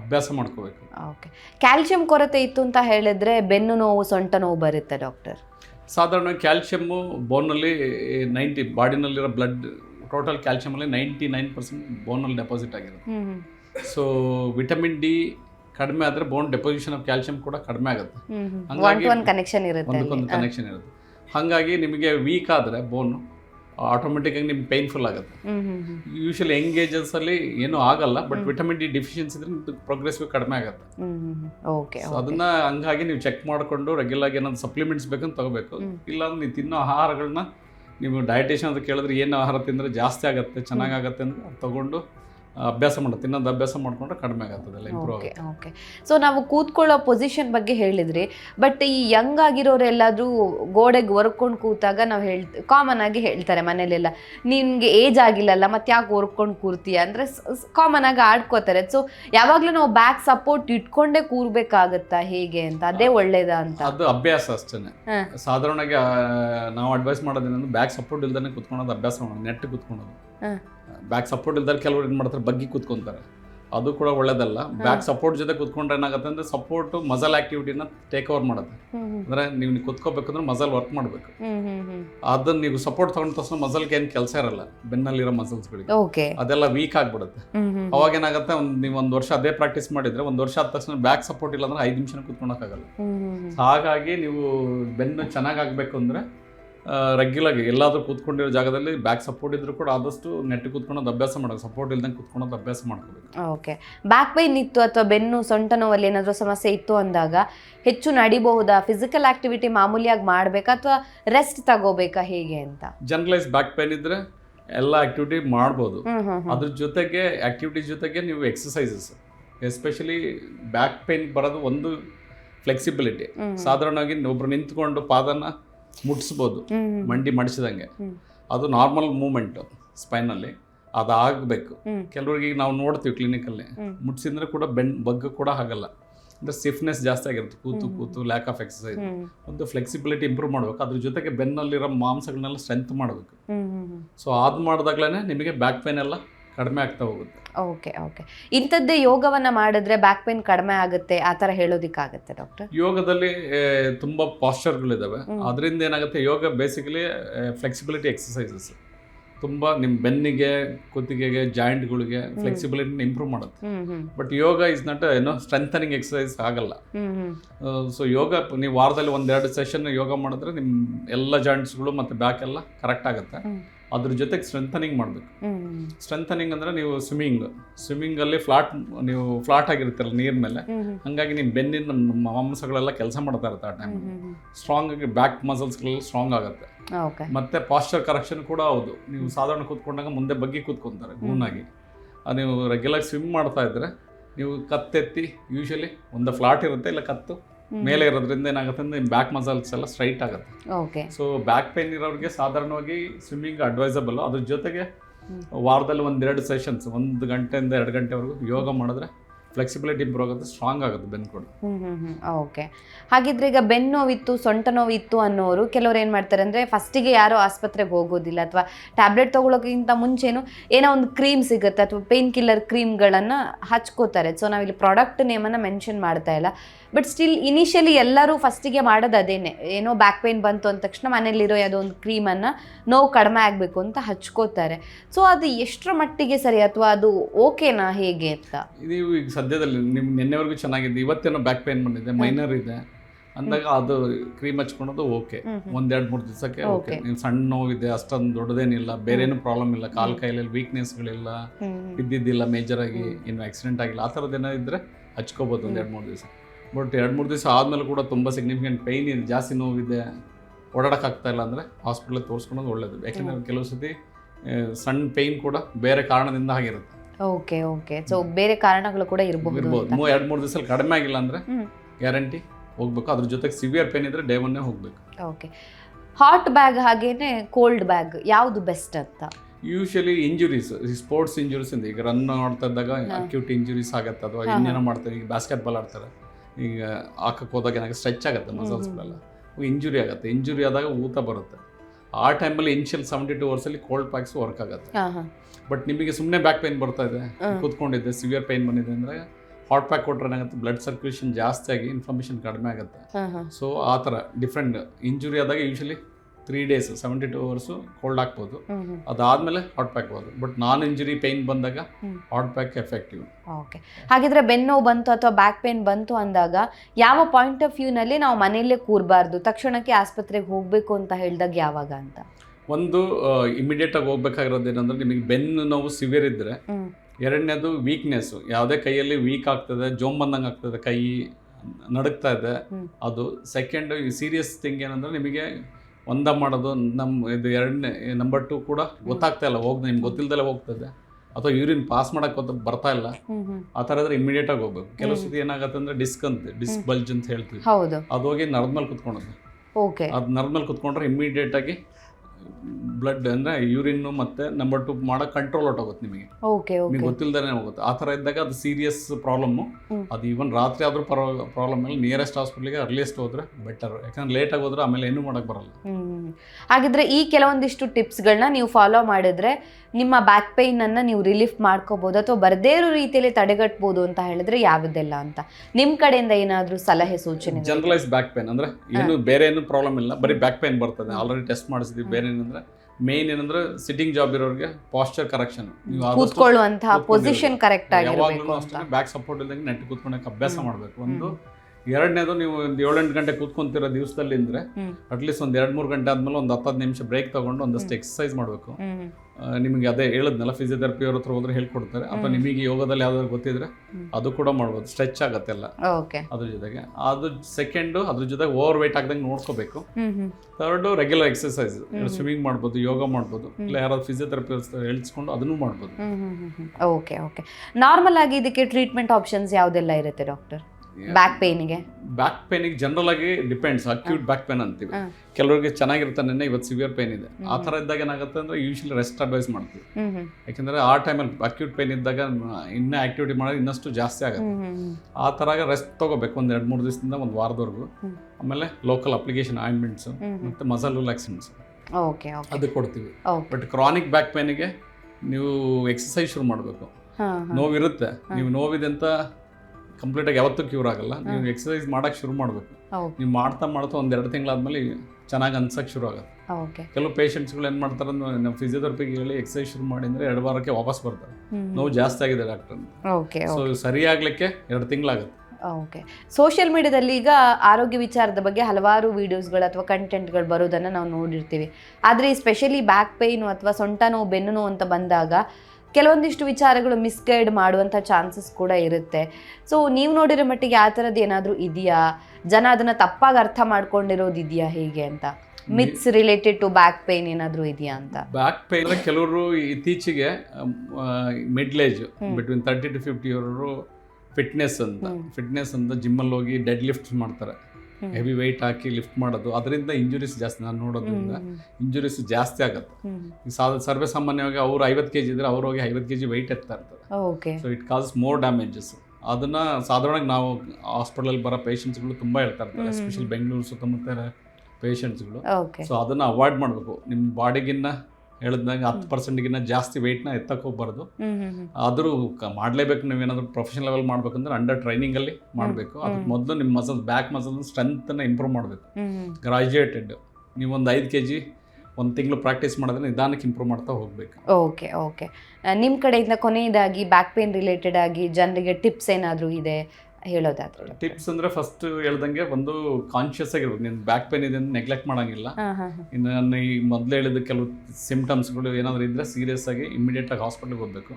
ಅಭ್ಯಾಸ ಮಾಡ್ಕೋಬೇಕು. ಓಕೆ ಕ್ಯಾಲ್ಸಿಯಂ ಕೊರತೆ ಇತ್ತು ಅಂತ ಹೇಳಿದ್ರೆ ಬೆನ್ನು ನೋವು ಸೊಂಟ ನೋವು ಬರುತ್ತೆ ಡಾಕ್ಟರ್ ಸಾಧಾರಣ ಕ್ಯಾಲ್ಶಿಯಮ್ಮು ಬೋನಲ್ಲಿ ನೈಂಟಿ ಬಾಡಿನಲ್ಲಿರೋ ಬ್ಲಡ್ ಟೋಟಲ್ ಕ್ಯಾಲ್ಶಿಯಮಲ್ಲಿ ನೈಂಟಿ ನೈನ್ ಪರ್ಸೆಂಟ್ ಬೋನಲ್ಲಿ ಡೆಪಾಸಿಟ್ ಆಗಿರುತ್ತೆ. ಸೊ ವಿಟಮಿನ್ ಡಿ ಕಡಿಮೆ ಆದರೆ ಬೋನ್ ಡೆಪೋಸಿಷನ್ ಆಫ್ ಕ್ಯಾಲ್ಸಿಯಂ ಕೂಡ ಕಡಿಮೆ ಆಗುತ್ತೆ. ಹಂಗಾಗಿ ಕನೆಕ್ಷನ್ ಇರುತ್ತೆ ಅಲ್ಲಿ. ಕನೆಕ್ಷನ್ ಇರುತ್ತೆ. ಹಾಗಾಗಿ ನಿಮಗೆ ವೀಕ್ ಆದರೆ ಬೋನು ಆಟೋಮೆಟಿಕ್ಕಾಗಿ ನಿಮ್ಗೆ ಪೇನ್ಫುಲ್ ಆಗುತ್ತೆ. ಯೂಶಲಿ ಯಂಗ್ ಏಜಸ್ಸಲ್ಲಿ ಏನೂ ಆಗಲ್ಲ ಬಟ್ ವಿಟಮಿನ್ ಡಿ ಡಿಫಿಷಿಯನ್ಸಿ ಇದ್ರೆ ಪ್ರೋಗ್ರೆಸಿವ್ ಕಡಿಮೆ ಆಗುತ್ತೆ. ಓಕೆ ಅದನ್ನ ಹಂಗಾಗಿ ನೀವು ಚೆಕ್ ಮಾಡಿಕೊಂಡು ರೆಗ್ಯುಲರ್ ಆಗಿ ಏನಾದ್ರು ಸಪ್ಲಿಮೆಂಟ್ಸ್ ಬೇಕಂತ ತಗೋಬೇಕು. ಇಲ್ಲಾಂದ್ರೆ ಇಲ್ಲ ನೀವು ತಿನ್ನೋ ಆಹಾರಗಳನ್ನ ನೀವು ಡಯಟೇಷನ್ ಅಂತ ಕೇಳಿದ್ರೆ ಏನು ಆಹಾರ ತಿಂದರೆ ಜಾಸ್ತಿ ಆಗುತ್ತೆ ಚೆನ್ನಾಗಾಗತ್ತೆ ಅಂತ ತಗೊಂಡು ಅಭ್ಯಾಸ ಮಾಡೋದು ತಿನ್ನೋದು ಅಭ್ಯಾಸ ಮಾಡ್ಕೊಂಡ್ರೆ ಕಡಿಮೆ ಆಗುತ್ತದೆ ಇಂಪ್ರೂವ್ ಓಕೆ ಓಕೆ ಸೊ ನಾವು ಕೂತ್ಕೊಳ್ಳೋ ಪೊಸಿಷನ್ ಬಗ್ಗೆ ಹೇಳಿದ್ರಿ ಬಟ್ ಈ ಯಂಗ್ ಆಗಿರೋರೆಲ್ಲಾದ್ರೂ ಗೋಡೆಗೆ ಒರ್ಕೊಂಡು ಕೂತಾಗ ನಾವು ಹೇಳ್ ಕಾಮನ್ ಆಗಿ ಹೇಳ್ತಾರೆ ಮನೇಲೆಲ್ಲ. ನಿನ್ಗೆ ಏಜ್ ಆಗಿಲ್ಲಲ್ಲ ಮತ್ತೆ ಯಾಕೆ ಒರ್ಕೊಂಡು ಕೂರ್ತೀಯ? ಅಂದ್ರೆ ಕಾಮನ್ ಆಗಿ ಆಡ್ಕೋತಾರೆ. ಸೊ ಯಾವಾಗ್ಲೂ ನಾವು ಬ್ಯಾಕ್ ಸಪೋರ್ಟ್ ಇಟ್ಕೊಂಡೇ ಕೂರ್ಬೇಕಾಗತ್ತಾ ಹೇಗೆ ಅಂತ? ಅದೇ ಒಳ್ಳೇದ ಅಂತ? ಅದು ಅಭ್ಯಾಸ ಅಷ್ಟೇ. ಸಾಧಾರಣವಾಗಿ ನಾವು ಅಡ್ವೈಸ್ ಮಾಡೋದೇನಂದ್ರೆ ಬ್ಯಾಕ್ ಸಪೋರ್ಟ್ ಇಲ್ದೇ ಕುತ್ಕೊಳೋದು ಅಭ್ಯಾಸ ಮಾಡೋದು ನೆಟ್ ಕುತ್ಕೊಳೋದು. ಬ್ಯಾಕ್ ಸಪೋರ್ಟ್ ಇಲ್ದಾರೆ ಕೆಲವರು ಏನು ಮಾಡ್ತಾರೆ? ಬಗ್ಗಿ ಕೂತ್ಕೊಂತಾರೆ. ಅದು ಕೂಡ ಒಳ್ಳೇದಲ್ಲ. ಬ್ಯಾಕ್ ಸಪೋರ್ಟ್ ಜೊತೆ ಕೂತ್ಕೊಂಡ್ರೆ ಏನಾಗುತ್ತೆ ಅಂದ್ರೆ ಸಪೋರ್ಟ್ ಮಸಲ್ ಆಕ್ಟಿವಿಟಿನ ಟೇಕ್ ಓವರ್ ಮಾಡುತ್ತೆ. ಹ್ಮ್ ನೀವು ಅಂದ್ರೆ ನೀವು ಕುತ್ಕೋಬೇಕಂದ್ರೆ ಮಸಲ್ ವರ್ಕ್ ಮಾಡಬೇಕು. ಅದನ್ನ ನೀವು ಸಪೋರ್ಟ್ ತಗೊಂಡ ತಕ್ಷಣ ಮಸಲ್ಗೆ ಏನು ಕೆಲಸ ಇರಲ್ಲ. ಬೆನ್ನಲ್ಲಿರೋ ಮಸಲ್ಸ್ಗಳಿಗೆ ಅದೆಲ್ಲ ವೀಕ್ ಆಗ್ಬಿಡುತ್ತೆ. ಅವಾಗ ಏನಾಗುತ್ತೆ ಒಂದು ನೀವು ಒಂದು ವರ್ಷ ಅದೇ ಪ್ರಾಕ್ಟೀಸ್ ಮಾಡಿದ್ರೆ ಒಂದು ವರ್ಷ ಆದ ತಕ್ಷಣ ಬ್ಯಾಕ್ ಸಪೋರ್ಟ್ ಇಲ್ಲ ಅಂದ್ರೆ ಐದು ನಿಮಿಷ ಕುತ್ಕೊಳಕ್ಕಾಗಲ್ಲ. ಹಾಗಾಗಿ ನೀವು ಬೆನ್ನು ಚೆನ್ನಾಗಿ ಆಗಬೇಕು ಅಂದರೆ ರೆಗ್ಯುಲರ್ಗೆ ಎಲ್ಲಾದರೂ ಕೂತ್ಕೊಂಡಿರೋ ಜಾಗದಲ್ಲಿ ಬ್ಯಾಕ್ ಸಪೋರ್ಟ್ ಇದ್ರೂ ಕೂಡ ಆದಷ್ಟು ನೆಟ್ ಕೂತ್ಕೊಳ್ಳೋದು ಅಭ್ಯಾಸ ಮಾಡೋದು ಸಪೋರ್ಟ್ ಇಲ್ದಂಗೆ ಕೂತ್ಕೊಳ್ಳೋದು ಅಭ್ಯಾಸ ಮಾಡ್ಕೋಬೇಕು. ಓಕೆ ಬ್ಯಾಕ್ ಪೈನ್ ಇತ್ತು ಅಥವಾ ಬೆನ್ನು ಸೊಂಟ ನೋವಲ್ಲಿ ಏನಾದರೂ ಸಮಸ್ಯೆ ಇತ್ತು ಅಂದಾಗ ಹೆಚ್ಚು ನಡಿಬಹುದಾ? ಫಿಸಿಕಲ್ ಆಕ್ಟಿವಿಟಿ ಮಾಮೂಲಿಯಾಗಿ ಮಾಡಬೇಕಾ ಅಥವಾ ರೆಸ್ಟ್ ತಗೋಬೇಕಾ ಹೇಗೆ ಅಂತ? ಜನರಲೈಸ್ ಬ್ಯಾಕ್ ಪೈನ್ ಇದ್ರೆ ಎಲ್ಲ ಆಕ್ಟಿವಿಟಿ ಮಾಡ್ಬೋದು. ಅದ್ರ ಜೊತೆಗೆ ಆಕ್ಟಿವಿಟಿ ಜೊತೆಗೆ ನೀವು ಎಕ್ಸಸೈಸಸ್ ಎಸ್ಪೆಷಲಿ ಬ್ಯಾಕ್ ಪೈನ್ ಬರೋದು ಒಂದು ಫ್ಲೆಕ್ಸಿಬಿಲಿಟಿ. ಸಾಧಾರಣವಾಗಿ ಒಬ್ರು ನಿಂತ್ಕೊಂಡು ಪಾದನ ಮುಟ್ಸ್ಬೋದು. ಮಂಡಿ ಮಡಿಸಿದಂಗೆ. ಅದು ನಾರ್ಮಲ್ ಮೂಮೆಂಟ್ ಸ್ಪೈನಲ್ಲಿ ಅದಾಗಬೇಕು. ಕೆಲವರಿಗೆ ನಾವು ನೋಡ್ತೀವಿ ಕ್ಲಿನಿಕಲ್ಲಿ. ಮುಟ್ಸಿದ್ರೆ ಕೂಡ ಬೆನ್ ಬಗ್ಗ ಕೂಡ ಆಗಲ್ಲ. ಅಂದರೆ ಸ್ಟಿಫ್ನೆಸ್ ಜಾಸ್ತಿ ಆಗಿರುತ್ತೆ. ಕೂತು ಕೂತು ಲ್ಯಾಕ್ ಆಫ್ ಎಕ್ಸಸೈಸ್ ಒಂದು ಫ್ಲೆಕ್ಸಿಬಿಲಿಟಿ ಇಂಪ್ರೂವ್ ಮಾಡಬೇಕು. ಅದ್ರ ಜೊತೆಗೆ ಬೆನ್ನಲ್ಲಿರೋ ಮಾಂಸಗಳನ್ನೆಲ್ಲ ಸ್ಟ್ರೆಂತ್ ಮಾಡಬೇಕು. ಸೊ ಅದು ಮಾಡಿದಾಗ್ಲೇ ನಿಮಗೆ ಬ್ಯಾಕ್ ಪೇನ್ ಎಲ್ಲ ಕಡಿಮೆ ಆಗ್ತಾ ಹೋಗುತ್ತೆ. ಓಕೆ ಓಕೆ ಇಂಥದ್ದೇ ಯೋಗವನ್ನ ಮಾಡಿದ್ರೆ ಬ್ಯಾಕ್ ಪೇನ್ ಕಡಿಮೆ ಆಗುತ್ತೆ ಆ ಥರ ಹೇಳೋದಕ್ಕಾಗುತ್ತೆ ಡಾಕ್ಟರ್ ಯೋಗದಲ್ಲಿ ಆ, ತುಂಬ ಹ್ಮ್. ಅದರಿಂದ ಏನಾಗುತ್ತೆ ಯೋಗ ಬೇಸಿಕಲಿ ಫ್ಲೆಕ್ಸಿಬಿಲಿಟಿ ಎಕ್ಸಸೈಸಸ್ ತುಂಬ ನಿಮ್ಮ ಬೆನ್ನಿಗೆ ಕುತ್ತಿಗೆಗೆ ಜಾಯಿಂಟ್ಗಳಿಗೆ ಫ್ಲೆಕ್ಸಿಬಿಲಿಟಿನ ಇಂಪ್ರೂವ್ ಮಾಡುತ್ತೆ. ಹ್ಮ್ ಹ್ಮ್. ಬಟ್ ಯೋಗ ಇಸ್ ನಾಟ್ ಏನೋ ಸ್ಟ್ರೆಂಥನಿಂಗ್ ಎಕ್ಸಸೈಸ್ ಆಗಲ್ಲ. ಹ್ಮ್ ಹ್ಮ್. ಸೊ ಯೋಗ ನೀವು ವಾರದಲ್ಲಿ ಒಂದೆರಡು ಸೆಷನ್ ಯೋಗ ಮಾಡಿದ್ರೆ ನಿಮ್ಮ ಎಲ್ಲ ಜಾಯಿಂಟ್ಸ್ಗಳು ಮತ್ತು ಬ್ಯಾಕ್ ಎಲ್ಲ ಕರೆಕ್ಟ್ ಆಗುತ್ತೆ. ಹ್ಮ್. ಅದ್ರ ಜೊತೆಗೆ ಸ್ಟ್ರೆಂಥನಿಂಗ್ ಮಾಡಬೇಕು. ಸ್ಟ್ರೆಂಥನಿಂಗ್ ಅಂದ್ರೆ ನೀವು ಸ್ವಿಮ್ಮಿಂಗ್ ಸ್ವಿಮ್ಮಿಂಗಲ್ಲಿ ಫ್ಲಾಟ್ ನೀವು ಫ್ಲಾಟ್ ಆಗಿರ್ತೀರಲ್ಲ ನೀರ್ ಮೇಲೆ. ಹಾಗಾಗಿ ನಿಮ್ಮ ಬೆನ್ನಿನ ಮಾಂಸಗಳೆಲ್ಲ ಕೆಲಸ ಮಾಡ್ತಾ ಇರುತ್ತೆ ಆ ಟೈಮ್. ಸ್ಟ್ರಾಂಗ್ ಆಗಿ ಬ್ಯಾಕ್ ಮಸಲ್ಸ್ಗಳೆಲ್ಲ ಸ್ಟ್ರಾಂಗ್ ಆಗುತ್ತೆ. ಮತ್ತೆ ಪಾಶ್ಚರ್ ಕರೆಕ್ಷನ್ ಕೂಡ ಹೌದು. ನೀವು ಸಾಧಾರಣ ಕೂತ್ಕೊಂಡಾಗ ಮುಂದೆ ಬಗ್ಗಿ ಕೂತ್ಕೊಂತಾರೆ ಗೂನಾಗಿ. ನೀವು ರೆಗ್ಯುಲರ್ ಸ್ವಿಮ್ ಮಾಡ್ತಾ ಇದ್ರೆ ನೀವು ಕತ್ತೆತ್ತಿ ಯೂಶಲಿ ಒಂದು ಫ್ಲಾಟ್ ಇರುತ್ತೆ ಇಲ್ಲ ಕತ್ತು. ಮೇಲೆ ಇರೋದ್ರಿಂದ ಏನಾಗುತ್ತೆ ಅಂದ್ರೆ ಬ್ಯಾಕ್ ಮಸಲ್ಸ್ ಎಲ್ಲ ಸ್ಟ್ರೈಟ್ ಆಗುತ್ತೆ. ಓಕೆ ಸೊ ಬ್ಯಾಕ್ ಪೇನ್ ಇರೋರಿಗೆ ಸಾಧಾರಣವಾಗಿ ಸ್ವಿಮ್ಮಿಂಗ್ ಅಡ್ವೈಸಬಲ್ ಅದ್ರ ಜೊತೆಗೆ. ವಾರದಲ್ಲಿ ಒಂದೆರಡು ಸೆಷನ್ಸ್ ಒಂದು ಗಂಟೆಯಿಂದ ಎರಡು ಗಂಟೆವರೆಗೂ ಯೋಗ ಮಾಡಿದ್ರೆ ಫ್ಲೆಕ್ಸಿಬಿಲಿಟಿ ಇಂಪ್ರೂವ್ ಆಗುತ್ತೆ ಸ್ಟ್ರಾಂಗ್ ಆಗುತ್ತೆ ಬೆನ್ನು ಕೂಡ. ಹ್ಮ್ ಹ್ಮ್ ಹ್ಮ್. ಓಕೆ ಹಾಗಿದ್ರೆ ಈಗ ಬೆನ್ನು ನೋವಿತ್ತು ಸೊಂಟ ನೋವಿತ್ತು ಅನ್ನೋರು ಕೆಲವ್ರು ಏನು ಮಾಡ್ತಾರೆ ಅಂದರೆ ಫಸ್ಟಿಗೆ ಯಾರು ಆಸ್ಪತ್ರೆಗೆ ಹೋಗೋದಿಲ್ಲ ಅಥವಾ ಟ್ಯಾಬ್ಲೆಟ್ ತೊಗೊಳೋಕ್ಕಿಂತ ಮುಂಚೆನೂ ಏನೋ ಒಂದು ಕ್ರೀಮ್ ಸಿಗುತ್ತೆ ಅಥವಾ ಪೇನ್ ಕಿಲ್ಲರ್ ಕ್ರೀಮ್ಗಳನ್ನು ಹಚ್ಕೋತಾರೆ. ಸೊ ನಾವಿಲ್ಲಿ ಪ್ರಾಡಕ್ಟ್ ನೇಮನ್ನು ಮೆನ್ಷನ್ ಮಾಡ್ತಾ ಇಲ್ಲ. ಬಟ್ ಸ್ಟಿಲ್ ಇನಿಷಿಯಲಿ ಎಲ್ಲರೂ ಫಸ್ಟಿಗೆ ಮಾಡೋದು ಅದೇನೆ. ಏನೋ ಬ್ಯಾಕ್ ಪೇನ್ ಬಂತು ಅಂದ ತಕ್ಷಣ ಮನೇಲಿರೋ ಯಾವುದೋ ಒಂದು ಕ್ರೀಮನ್ನು ನೋವು ಕಡಿಮೆ ಆಗಬೇಕು ಅಂತ ಹಚ್ಕೋತಾರೆ. ಸೊ ಅದು ಎಷ್ಟರ ಮಟ್ಟಿಗೆ ಸರಿ ಅಥವಾ ಅದು ಓಕೆನಾ ಹೇಗೆ ಅಂತ? ನೀವು ಈಗ ಸದ್ಯದಲ್ಲಿ ನಿಮ್ಗೆ ನಿನ್ನೆವರೆಗೂ ಚೆನ್ನಾಗಿದೆ. ಇವತ್ತೇನೋ ಬ್ಯಾಕ್ ಪೇನ್ ಬಂದಿದೆ ಮೈನರ್ ಇದೆ. ಅಂದಾಗ ಅದು ಕ್ರೀಮ್ ಹಚ್ಕೊಳೋದು ಓಕೆ. ಒಂದೆರಡು ಮೂರು ದಿವಸಕ್ಕೆ ಓಕೆ. ನೀವು ಸಣ್ಣ ನೋವಿದೆ ಅಷ್ಟೊಂದು ದೊಡ್ಡದೇನಿಲ್ಲ ಬೇರೆ ಏನು ಪ್ರಾಬ್ಲಮ್ ಇಲ್ಲ. ಕಾಲು ಕೈಲಲ್ಲಿ ವೀಕ್ನೆಸ್ಗಳಿಲ್ಲ. ಬಿದ್ದಿದ್ದಿಲ್ಲ ಮೇಜರ್ ಆಗಿ ಇನ್ನು ಆಕ್ಸಿಡೆಂಟ್ ಆಗಿಲ್ಲ. ಆ ಥರದ್ದು ಏನೋ ಇದ್ದರೆ ಹಚ್ಕೋಬೋದು ಒಂದೆರಡು ಮೂರು ದಿವಸ. ಬಟ್ ಎರಡು ಮೂರು ದಿವಸ ಆದಮೇಲೆ ಕೂಡ ತುಂಬ ಸಿಗ್ನಿಫಿಕೆಂಟ್ ಪೈನ್ ಇದೆ ಜಾಸ್ತಿ ನೋವಿದೆ ಓಡಾಡೋಕ್ಕಾಗ್ತಾ ಇಲ್ಲ ಅಂದರೆ ಹಾಸ್ಪಿಟಲ್ ತೋರಿಸ್ಕೊಳೋದು ಒಳ್ಳೇದು. ಯಾಕೆಂದರೆ ಕೆಲವು ಸತಿ ಸಣ್ಣ ಪೈನ್ ಕೂಡ ಬೇರೆ ಕಾರಣದಿಂದ ಆಗಿರುತ್ತೆ. Okay okay. ಸೊ ಬೇರೆ ಕಾರಣಗಳು ಕೂಡ ಇರಬಹುದು ಇರ್ಬೋದು. ಮೂ ಎರಡು ಮೂರು ದಿವಸ ಕಡಿಮೆ ಆಗಿಲ್ಲ ಅಂದರೆ ಗ್ಯಾರಂಟಿ ಹೋಗ್ಬೇಕು. ಅದ್ರ ಜೊತೆಗೆ ಸಿವಿಯರ್ ಪೇನ್ ಇದ್ರೆ ಡೇ ಒನ್ನೇ ಹೋಗಬೇಕು. ಓಕೆ. ಹಾಟ್ ಬ್ಯಾಗ್ ಹಾಗೇನೆ ಕೋಲ್ಡ್ ಬ್ಯಾಗ್ ಯಾವುದು ಬೆಸ್ಟ್ ಅಂತ? ಯೂಶಲಿ ಇಂಜುರೀಸ್ ಸ್ಪೋರ್ಟ್ಸ್ ಇಂಜುರೀಸ್ ಇಂದ ಈಗ ರನ್ ಮಾಡ್ತಾ ಇದ್ದಾಗ. ಅಕ್ಯೂಟ್ ಇಂಜುರೀಸ್ ಆಗತ್ತೆ. ಅಥವಾ. ಇನ್ನೇನೋ ಮಾಡ್ತಾರೆ ಈಗ ಬಾಸ್ಕೆಟ್ ಬಾಲ್ ಆಡ್ತಾರೆ. ಈಗ ಹಾಕಕ್ಕೆ ಹೋದಾಗ ಏನಾಗ ಸ್ಟ್ರೆಚ್ ಆಗುತ್ತೆ ಮಸಲ್ಸ್ಗಳೆಲ್ಲ ಇಂಜುರಿ ಆಗುತ್ತೆ. ಇಂಜುರಿ ಆದಾಗ ಊತ ಬರುತ್ತೆ. ಆ ಟೈಮಲ್ಲಿ ಇನ್ಷಿಯಲ್ ಸೆವೆಂಟಿ ಟು ಅವರ್ಸಲ್ಲಿ ಕೋಲ್ಡ್ ಪ್ಯಾಕ್ಸ್ ವರ್ಕ್ ಆಗುತ್ತೆ. ಬಟ್ ನಿಮಗೆ ಸುಮ್ಮನೆ ಬ್ಯಾಕ್ ಪೇನ್ ಬರ್ತಾ ಇದೆ. ಕೂತ್ಕೊಂಡಿದ್ದೆ ಸಿವಿಯರ್ ಪೈನ್ ಬಂದಿದೆ ಅಂದರೆ ಹಾಟ್ ಪ್ಯಾಕ್ ಕೊಟ್ಟರೆ ಏನಾಗುತ್ತೆ? ಬ್ಲಡ್ ಸರ್ಕ್ಯುಲೇಷನ್ ಜಾಸ್ತಿ ಆಗಿ ಇನ್ಫ್ಲಮೇಷನ್ ಕಡಿಮೆ ಆಗುತ್ತೆ. ಸೊ ಆ ಥರ ಡಿಫ್ರೆಂಟ್ ಇಂಜುರಿ ಆದಾಗ usually three days seventy two hours cold ಹಾಕ್ಬೋದು ಅದಾದ್ಮೇಲೆ ಹಾಟ್ ಪ್ಯಾಕ್ ಬೋದು ಬಟ್ ನಾನ್ ಇಂಜುರಿ ಪೈನ್ ಬಂದಾಗ ಹಾಟ್ ಪ್ಯಾಕ್ ಎಫೆಕ್ಟಿವ್ ಓಕೆ ಹಾಗಿದ್ರೆ ಬೆನ್ನು ಬಂತು ಅಥವಾ ಬ್ಯಾಕ್ ಪೇನ್ ಬಂತು ಅಂದಾಗ ಯಾವ ಪಾಯಿಂಟ್ ಆಫ್ ವ್ಯೂನಲ್ಲಿ ನಾವು ಮನೆಯಲ್ಲೇ ಕೂರಬಾರ್ದು? ತಕ್ಷಣಕ್ಕೆ ಆಸ್ಪತ್ರೆಗೆ ಹೋಗಬೇಕು ಅಂತ ಹೇಳಿದಾಗ ಯಾವಾಗ ಅಂತ? ಒಂದು ಇಮಿಡಿಯೇಟ್ ಆಗಿ ಹೋಗ್ಬೇಕಾಗಿರೋದು ಏನಂದ್ರೆ ನಿಮಗೆ ಬೆನ್ನು ನೋವು ಸಿವಿಯರ್ ಇದ್ದರೆ ಹ್ಮ್. ಎರಡನೇದು ವೀಕ್ನೆಸ್ಸು ಯಾವುದೇ ಕೈಯಲ್ಲಿ ವೀಕ್ ಆಗ್ತದೆ ಜೋಮ್ ಬಂದಂಗೆ ಆಗ್ತದೆ ಕೈ ನಡುಕ್ತಾ ಇದೆ ಅದು. ಸೆಕೆಂಡ್ ಸೀರಿಯಸ್ ಥಿಂಗ್ ಏನಂದ್ರೆ ನಿಮಗೆ ಒಂದ ಮಾಡೋದು ನಮ್ಮ ಇದು ಎರಡನೇ ನಂಬರ್ ಟು ಕೂಡ ಗೊತ್ತಾಗ್ತಾ ಇಲ್ಲ ಹೋಗ್ ನಿಮ್ಗೆ ಗೊತ್ತಿಲ್ದಲೆ ಹೋಗ್ತದೆ ಅಥವಾ ಯೂರಿನ್ ಪಾಸ್ ಮಾಡಕ್ಕೆ ಬರ್ತಾ ಇಲ್ಲ. ಆ ಥರ ಇದ್ರೆ ಇಮಿಡಿಯೇಟ್ ಆಗಿ ಹೋಗ್ಬೇಕು. ಕೆಲವು ಸತಿ ಏನಾಗುತ್ತೆ ಅಂದ್ರೆ ಡಿಸ್ಕ್ ಅಂತ ಡಿಸ್ಕ್. ಬಲ್ಜ್ ಅಂತ ಹೇಳ್ತೀವಿ. ಅದು ಹೋಗಿ ನರದ ಮೇಲೆ ಕುತ್ಕೊಳುತ್ತೆ ಅದು ನರದ ಮೇಲೆ ಕುತ್ಕೊಂಡ್ರೆ ಇಮಿಡಿಯೇಟ್ ಆಗಿ ಬ್ಲಡ್ ಅಂದರೆ ಯೂರಿನ್ ಮತ್ತೆ ನಂಬರ್ ಟು ಮಾಡೋ ಕಂಟ್ರೋಲ್ ಹೊಟ್ಟೋಗುತ್ತೆ ನಿಮಗೆ. ಓಕೆ ನಿಮಗೆ ಗೊತ್ತಿಲ್ಲದೇ ಹೋಗುತ್ತೆ. ಆ ಥರ ಇದ್ದಾಗ ಅದು ಸೀರಿಯಸ್ ಪ್ರಾಬ್ಲಮ್ಮು ಅದು ಈವನ್ ರಾತ್ರಿ ಆದರೂ ಪರ ಪ್ರಾಬ್ಲಮ್ ಅಲ್ಲಿ ನಿಯರೆಸ್ಟ್ ಹಾಸ್ಪಿಟ್ಲಿಗೆ ಅರ್ಲಿಯೆಸ್ಟ್ ಹೋದ್ರೆ ಬೆಟರ್ ಯಾಕಂದ್ರೆ ಲೇಟಾಗಿ ಹೋದ್ರೆ ಆಮೇಲೆ ಏನೂ ಮಾಡೋಕ್ಕೆ ಬರಲ್ಲ. ಹಾಗಿದ್ರೆ ಈ ಕೆಲವೊಂದಿಷ್ಟು ಟಿಪ್ಸ್ಗಳನ್ನ ನೀವು ಫಾಲೋ ಮಾಡಿದ್ರೆ ನಿಮ್ಮ ಬ್ಯಾಕ್ ಪೇಯ್ನನ್ನು ಅನ್ನ ನೀವು ರಿಲೀಫ್ ಮಾಡ್ಕೋಬೋದು ಅಥವಾ ಬರದೇ ಇರೋ ರೀತಿಯಲ್ಲಿ ತಡೆಗಟ್ಬೋದು ಅಂತ ಹೇಳಿದ್ರೆ ಯಾವುದೆಲ್ಲ ಅಂತ. ನಿಮ್ಮ ಕಡೆಯಿಂದ ಏನಾದರೂ ಸಲಹೆ ಸೂಚನೆ? ಜನರಲೈಸ್ ಬ್ಯಾಕ್ ಪೇನ್ ಅಂದರೆ ಏನು ಬೇರೆ ಏನು ಪ್ರಾಬ್ಲಮ್ ಇಲ್ಲ. ಬರೀ ಬ್ಯಾಕ್ ಪೇನ್ ಬರ್ತದೆ. ಆಲ್ರೆಡಿ ಟೆಸ್ಟ್ ಮಾಡಿಸಿದ್ವಿ. ಬೇರೆ ಏನಂದ್ರೆ ಮೇನ್ ಏನಂದ್ರೆ ಸಿಟ್ಟಿಂಗ್ ಜಾಬ್ ಇರೋರಿಗೆ ಪಾಸ್ಚರ್ ಕರೆಕ್ಷನ್ ಕೂತ್ಕೊಳ್ಳುವಂತಹ ಪೊಸಿಷನ್ ಕರೆಕ್ಟ್ ಆಗಿ ಯಾವಾಗಲೂ ಅಂತ ಅಷ್ಟೇ ಬ್ಯಾಕ್ ಸಪೋರ್ಟ್ ಇಲ್ಲದಂಗೆ ನೆಟ್ ಕೂತ್ಕೊಳಕ್ಕೆ ಅಭ್ಯಾಸ. ಮಾಡಬೇಕು. ಒಂದು ಎರಡನೇದು ನೀವು ಒಂದು ಏಳೆಂಟು ಗಂಟೆ ಕೂತ್ಕೊಂತಿರೋ ದಿವಸದಲ್ಲಿ ಅಂದ್ರೆ ಅಟ್ಲೀಸ್ಟ್ ಒಂದು ಎರಡು ಮೂರು ಗಂಟೆ ಆದ್ಮೇಲೆ ಒಂದು ಹತ್ತು ನಿಮಿಷ ಬ್ರೇಕ್ ತಗೊಂಡು ಒಂದಷ್ಟು ಎಕ್ಸಸೈಸ್ ಮಾಡಬೇಕು. ನಿಮಗೆ ಅದೇ ಹೇಳಿದ್ನಲ್ಲ ಫಿಸಿಯೋಥೆರಪಿ ಅವ್ರ ಹತ್ರ ಹೋದ್ರೆ ಹೇಳ್ಕೊಡ್ತಾರೆ. ಅಥವಾ. ನಿಮಗೆ ಯೋಗದಲ್ಲಿ ಯಾವ್ದಾದ್ರು ಗೊತ್ತಿದ್ರೆ ಅದು ಕೂಡ ಮಾಡ್ಬೋದು. ಸ್ಟ್ರೆಚ್ ಆಗತ್ತೆಲ್ಲ ಓಕೆ ಅದ್ರ ಜೊತೆಗೆ. ಅದು ಸೆಕೆಂಡು ಅದ್ರ ಜೊತೆಗೆ ಓವರ್ ವೆಯ್ಟ್ ಆಗ್ದಂಗೆ ನೋಡ್ಕೋಬೇಕು. Third regular exercise. ಸ್ವಿಮ್ಮಿಂಗ್ ಮಾಡ್ಬೋದು ಯೋಗ ಮಾಡ್ಬೋದು ಇಲ್ಲ ಯಾರಾದ್ರು ಫಿಸಿಯೋಥೆರಪಿ ಹೇಳ್ಸ್ಕೊಂಡು ಅದನ್ನು ಮಾಡ್ಬೋದು. ಓಕೆ ಓಕೆ ನಾರ್ಮಲ್ ಆಗಿ ಇದಕ್ಕೆ ಟ್ರೀಟ್ಮೆಂಟ್ ಆಪ್ಷನ್ಸ್ ಯಾವುದೆಲ್ಲ ಇರುತ್ತೆ ಡಾಕ್ಟರ್ ಬ್ಯಾಕ್ ಪೇನಿಗೆ ಬ್ಯಾಕ್ ಪೇನಿಗೆ ಜನರಲ್ ಆಗಿ ಡಿಪೆಂಡ್ಸ್ ಅಕ್ಯೂಟ್ ಬ್ಯಾಕ್ ಪೇನ್ ಅಂತೀವಿ. ಕೆಲವರಿಗೆ ಚೆನ್ನಾಗಿರುತ್ತೆ ನೆನ್ನೆ ಇವತ್ತು ಸಿವಿಯರ್ ಪೇನ್ ಇದೆ. ಆ. ಥರ ಇದ್ದಾಗ ಏನಾಗುತ್ತೆ ಅಂದ್ರೆ ಯೂಶಲಿ ರೆಸ್ಟ್ ಅಡ್ವೈಸ್ ಮಾಡ್ತೀವಿ. ಯಾಕೆಂದ್ರೆ ಆ ಟೈಮಲ್ಲಿ ಅಕ್ಯೂಟ್ ಪೇನ್ ಇದ್ದಾಗ ಇನ್ನೂ ಆಕ್ಟಿವಿಟಿ ಮಾಡೋದು ಇನ್ನಷ್ಟು ಜಾಸ್ತಿ ಆಗುತ್ತೆ. ಆ ಥರ ರೆಸ್ಟ್ ತೊಗೋಬೇಕು ಒಂದು ಎರಡು ಮೂರು ದಿವಸದಿಂದ ಒಂದು ವಾರದವರೆಗೂ. ಆಮೇಲೆ ಲೋಕಲ್ ಅಪ್ಲಿಕೇಶನ್ ಆಯಿಂಟ್ಮೆಂಟ್ಸು ಮತ್ತು ಮಸಲ್ ರಿಲ್ಯಾಕ್ಸೆಂಟ್ಸ್ ಓಕೆ ಅದು ಕೊಡ್ತೀವಿ. ಬಟ್ ಕ್ರಾನಿಕ್ ಬ್ಯಾಕ್ ಪೇನಿಗೆ ನೀವು ಎಕ್ಸಸೈಸ್ ಶುರು ಮಾಡಬೇಕು. ನೋವಿರುತ್ತೆ. ನೀವು ನೋವಿದೆ ಅಂತ ಕಂಪ್ಲೀಟಾಗಿ ಯಾವತ್ತೂ ಕ್ಯೂರ್ ಆಗಲ್ಲ. ನೀವು ಎಕ್ಸಸೈಸ್ ಮಾಡಕ್ ಶುರು ಮಾಡಬೇಕು. ನೀವು ಮಾಡ್ತಾ ಮಾಡ್ತಾ ಒಂದೆರಡು ಎರಡು ತಿಂಗಳಾದ್ಮೇಲೆ ಚೆನ್ನಾಗಿ ಅನ್ಸಕ್ ಶುರು ಆಗುತ್ತೆ. ಕೆಲವು ಪೇಷಂಟ್ಸ್ಗಳು ಏನು ಮಾಡ್ತಾರೆ ಅಂದ್ರೆ ನಾವು ಫಿಸಿಯೋಥೆರಪಿಗೆ ಹೇಳಿ ಎಕ್ಸಸೈಸ್ ಶುರು ಮಾಡಿ ಅಂದರೆ ಎರಡು ವಾರಕ್ಕೆ ವಾಪಸ್ ಬರ್ತಾರೆ. ನೋವು ಜಾಸ್ತಿ ಆಗಿದೆ ಡಾಕ್ಟರ್ ಓಕೆ ಸೊ ಸರಿಯಾಗಲಿಕ್ಕೆ ಎರಡು ತಿಂಗಳಾಗುತ್ತೆ. ಓಕೆ ಸೋಷಿಯಲ್ ಮೀಡಿಯಾದಲ್ಲಿ ಈಗ ಆರೋಗ್ಯ ವಿಚಾರದ ಬಗ್ಗೆ ಹಲವಾರು ವಿಡಿಯೋಸ್ಗಳು ಅಥವಾ ಕಂಟೆಂಟ್ಗಳು ಬರೋದನ್ನು ನಾವು ನೋಡಿರ್ತೀವಿ. ಆದರೆ ಈ ಸ್ಪೆಷಲಿ ಬ್ಯಾಕ್ ಪೇಯ್ನು ಅಥವಾ ಸೊಂಟ ನೋವು ಬೆನ್ನು ನೋವು ಅಂತ ಬಂದಾಗ ಕೆಲವೊಂದಿಷ್ಟು ವಿಚಾರಗಳು ಮಿಸ್ಗೈಡ್ ಮಾಡುವಂಥ ಚಾನ್ಸಸ್ ಕೂಡ ಇರುತ್ತೆ. ಸೊ ನೀವು ನೋಡಿರೋ ಮಟ್ಟಿಗೆ ಆ ಥರದ್ದು ಏನಾದರೂ ಇದೆಯಾ? ಜನ ಅದನ್ನು ತಪ್ಪಾಗಿ ಅರ್ಥ ಮಾಡ್ಕೊಂಡಿರೋದು ಇದೆಯಾ ಹೇಗೆ ಅಂತ? Myths related to back pain ಏನಾದರೂ ಇದೆಯಾ ಅಂತ? ಬ್ಯಾಕ್ ಪೇನ್ ಅಂದರೆ ಕೆಲವರು ಇತ್ತೀಚೆಗೆ middle age between thirty to fifty ಅವರು ಫಿಟ್ನೆಸ್ ಅಂತ. ಫಿಟ್ನೆಸ್ ಅಂತ ಜಿಮ್ಮಲ್ಲಿ ಹೋಗಿ ಡೆಡ್ ಲಿಫ್ಟ್ ಮಾಡ್ತಾರೆ. ಹೆವಿ ವೆಯ್ಟ್ ಹಾಕಿ ಲಿಫ್ಟ್ ಮಾಡೋದು ಅದರಿಂದ ಇಂಜುರೀಸ್ ಜಾಸ್ತಿ ನಾನು ನೋಡೋದ್ರಿಂದ ಇಂಜುರೀಸ್ ಜಾಸ್ತಿ ಆಗುತ್ತೆ. ಸರ್ವೇ ಸಾಮಾನ್ಯವಾಗಿ ಅವ್ರು ಐವತ್ತು ಕೆ ಜಿ ಇದ್ರೆ ಅವ್ರು ಹೋಗಿ ಐವತ್ತು ಕೆ ಜಿ ವೆಯ್ಟ್ ಎತ್ತಾ ಇರ್ತಾರೆ. So it cause more damages ಅದನ್ನ ಸಾಧಾರಣವಾಗಿ ನಾವು ಹಾಸ್ಪಿಟಲಲ್ಲಿ ಬರೋ ಪೇಷಂಟ್ಸ್ಗಳು ತುಂಬ ಹೇಳ್ತಾ ಇರ್ತಾರೆ. ಎಸ್ಪೆಷಲಿ ಬೆಂಗಳೂರು ಸುತ್ತಮುತ್ತ ಪೇಷಂಟ್ಸ್ಗಳು ಸೊ ಅದನ್ನ ಅವಾಯ್ಡ್ ಮಾಡಬೇಕು. ನಿಮ್ಮ ಬಾಡಿಗಿನ್ನ ಹೇಳಿದಂಗೆ ಹತ್ತು ಪರ್ಸೆಂಟ್ಗಿನ್ನ ಜಾಸ್ತಿ ವೆಯ್ಟ್ನ ಎತ್ತಕ್ಕೆ ಹೋಗ್ಬಾರ್ದು. ಆದ್ರೂ ಮಾಡ್ಲೇಬೇಕು ನೀವೇನಾದರೂ ಪ್ರೊಫೆಷನಲ್ ಲೆವೆಲ್ ಮಾಡಬೇಕಂದ್ರೆ ಅಂಡರ್ ಟ್ರೈನಿಂಗಲ್ಲಿ ಮಾಡಬೇಕು. ಅದಕ್ಕೆ. ಮೊದಲು ನಿಮ್ಮ ಮಸಲ್ಸ್ ಬ್ಯಾಕ್ ಮಸಲ್ ಸ್ಟ್ರೆಂತನ್ನು ಇಂಪ್ರೂವ್ ಮಾಡಬೇಕು. ಗ್ರಾಜುಯೇಟೆಡ್ ನೀವು ಗ್ರಾಜ್ಯುಯೇಟೆಡ್ ನೀವೊಂದು ಐದು ಕೆ ಜಿ ಒಂದು ತಿಂಗಳು ಪ್ರಾಕ್ಟೀಸ್ ಮಾಡಿದ್ರೆ ನಿಧಾನಕ್ಕೆ ಇಂಪ್ರೂವ್ ಮಾಡ್ತಾ ಹೋಗಬೇಕು. ಓಕೆ ಓಕೆ ನಿಮ್ಮ ಕಡೆಯಿಂದ ಕೊನೆಯದಾಗಿ ಬ್ಯಾಕ್ ಪೇನ್ ರಿಲೇಟೆಡ್ ಆಗಿ ಜನರಿಗೆ ಟಿಪ್ಸ್ ಏನಾದರೂ ಇದೆ? ಹೇಳೋದಾದ್ರೆ ಟಿಪ್ಸ್ ಅಂದ್ರೆ ಫಸ್ಟ್ ಹೇಳ್ದಂಗೆ ಒಂದು ಕಾನ್ಶಿಯಸ್ ಆಗಿರ್ಬೇಕು. ನಿನ್ ಬ್ಯಾಕ್ ಪೇನ್ ಇದೆ ಅಂತ ನೆಗ್ಲೆಕ್ಟ್ ಮಾಡಂಗಿಲ್ಲ. ಇನ್ನು ನಾನು ಈ ಮೊದಲು ಹೇಳಿದ ಕೆಲವು ಸಿಮ್ಟಮ್ಸ್ಗಳು ಏನಾದ್ರು ಇದ್ರೆ ಸೀರಿಯಸ್ ಆಗಿ ಇಮಿಡಿಯೇಟ್ ಆಗಿ ಹಾಸ್ಪಿಟಲ್ಗೆ ಹೋಗ್ಬೇಕು.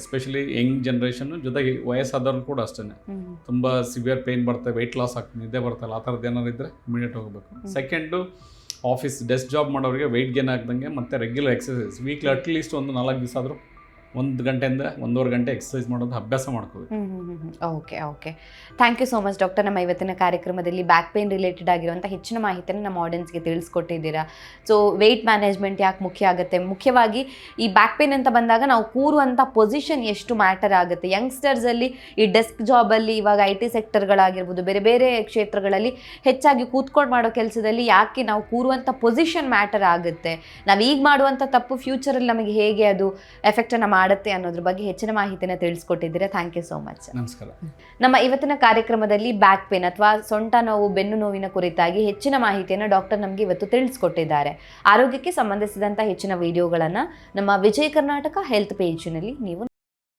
ಎಸ್ಪೆಷಲಿ ಯಂಗ್ ಜನರೇಷನ್ ಜೊತೆಗೆ ವಯಸ್ಸಾದವ್ರು ಕೂಡ ಅಷ್ಟೇ. ತುಂಬಾ ತುಂಬ ಸಿವಿಯರ್ ಪೇನ್ ಬರ್ತಾ ವೆಯ್ಟ್ ಲಾಸ್ ಆಗ್ತದೆ ನಿದ್ದೆ ಬರ್ತಲ್ಲ ಆ ಥರದ್ದು ಏನಾದ್ರು ಇದ್ರೆ ಇಮಿಡಿಯೇಟ್ ಹೋಗಬೇಕು. ಸೆಕೆಂಡು ಆಫೀಸ್ ಡೆಸ್ಕ್ ಜಾಬ್ ಮಾಡೋರಿಗೆ ವೆಯ್ಟ್ ಗೇನ್ ಆಗ್ದಂಗೆ ಮತ್ತೆ ರೆಗ್ಯುಲರ್ ಎಕ್ಸಸೈಸ್ ವೀಕ್ಲಿ ಅಟ್ಲೀಸ್ಟ್ ಒಂದು ನಾಲ್ಕು ದಿವಸ ಆದರೂ ಒಂದು ಗಂಟೆಯಿಂದ ಒಂದೂವರೆ ಗಂಟೆ ಎಕ್ಸಸೈಸ್ ಮಾಡೋದು ಅಭ್ಯಾಸ ಮಾಡ್ಕೋಬೇಕು. Okay okay thank you so much doctor ನಮ್ಮ ಇವತ್ತಿನ ಕಾರ್ಯಕ್ರಮದಲ್ಲಿ ಬ್ಯಾಕ್ ಪೇನ್ ರಿಲೇಟೆಡ್ ಆಗಿರುವಂಥ ಹೆಚ್ಚಿನ ಮಾಹಿತಿಯನ್ನು ನಮ್ಮ ಆಡಿಯನ್ಸ್ಗೆ ತಿಳಿಸ್ಕೊಟ್ಟಿದ್ದೀರಾ. ಸೊ ವೆಯ್ಟ್ ಮ್ಯಾನೇಜ್ಮೆಂಟ್ ಯಾಕೆ ಮುಖ್ಯ ಆಗುತ್ತೆ? ಮುಖ್ಯವಾಗಿ ಈ ಬ್ಯಾಕ್ ಪೇನ್ ಅಂತ ಬಂದಾಗ ನಾವು ಕೂರುವಂಥ ಪೊಸಿಷನ್ ಎಷ್ಟು ಮ್ಯಾಟರ್ ಆಗುತ್ತೆ? ಯಂಗ್ಸ್ಟರ್ಸಲ್ಲಿ ಈ ಡೆಸ್ಕ್ ಜಾಬಲ್ಲಿ ಇವಾಗ ಐ ಟಿ ಸೆಕ್ಟರ್ಗಳಾಗಿರ್ಬೋದು ಬೇರೆ ಬೇರೆ ಕ್ಷೇತ್ರಗಳಲ್ಲಿ ಹೆಚ್ಚಾಗಿ ಕೂತ್ಕೊಂಡು ಮಾಡೋ ಕೆಲಸದಲ್ಲಿ ಯಾಕೆ ನಾವು ಕೂರುವಂಥ ಪೊಸಿಷನ್ ಮ್ಯಾಟರ್ ಆಗುತ್ತೆ? ನಾವು ಈಗ ಮಾಡುವಂಥ ತಪ್ಪು ಫ್ಯೂಚರಲ್ಲಿ ನಮಗೆ ಹೇಗೆ ಅದು ಎಫೆಕ್ಟನ್ನು ಮಾಡುತ್ತೆ ಅನ್ನೋದ್ರ ಬಗ್ಗೆ ಹೆಚ್ಚಿನ ಮಾಹಿತಿನ ತಿಳಿಸ್ಕೊಟ್ಟಿದ್ದೀರಾ. ಥ್ಯಾಂಕ್ ಯು ಸೋ ಮಚ್ ನಮಸ್ಕಾರ. ನಮ್ಮ ಇವತ್ತಿನ ಕಾರ್ಯಕ್ರಮದಲ್ಲಿ ಬ್ಯಾಕ್ ಪೇನ್ ಅಥವಾ ಸೊಂಟ ನೋವು ಬೆನ್ನು ನೋವಿನ ಕುರಿತಾಗಿ ಹೆಚ್ಚಿನ ಮಾಹಿತಿಯನ್ನು ಡಾಕ್ಟರ್ ನಮಗೆ ಇವತ್ತು ತಿಳಿಸ್ಕೊಟ್ಟಿದ್ದಾರೆ. ಆರೋಗ್ಯಕ್ಕೆ ಸಂಬಂಧಿಸಿದಂಥ ಹೆಚ್ಚಿನ ವಿಡಿಯೋಗಳನ್ನು ನಮ್ಮ ವಿಜಯ ಕರ್ನಾಟಕ ಹೆಲ್ತ್ ಪೇಜಿನಲ್ಲಿ ನೀವು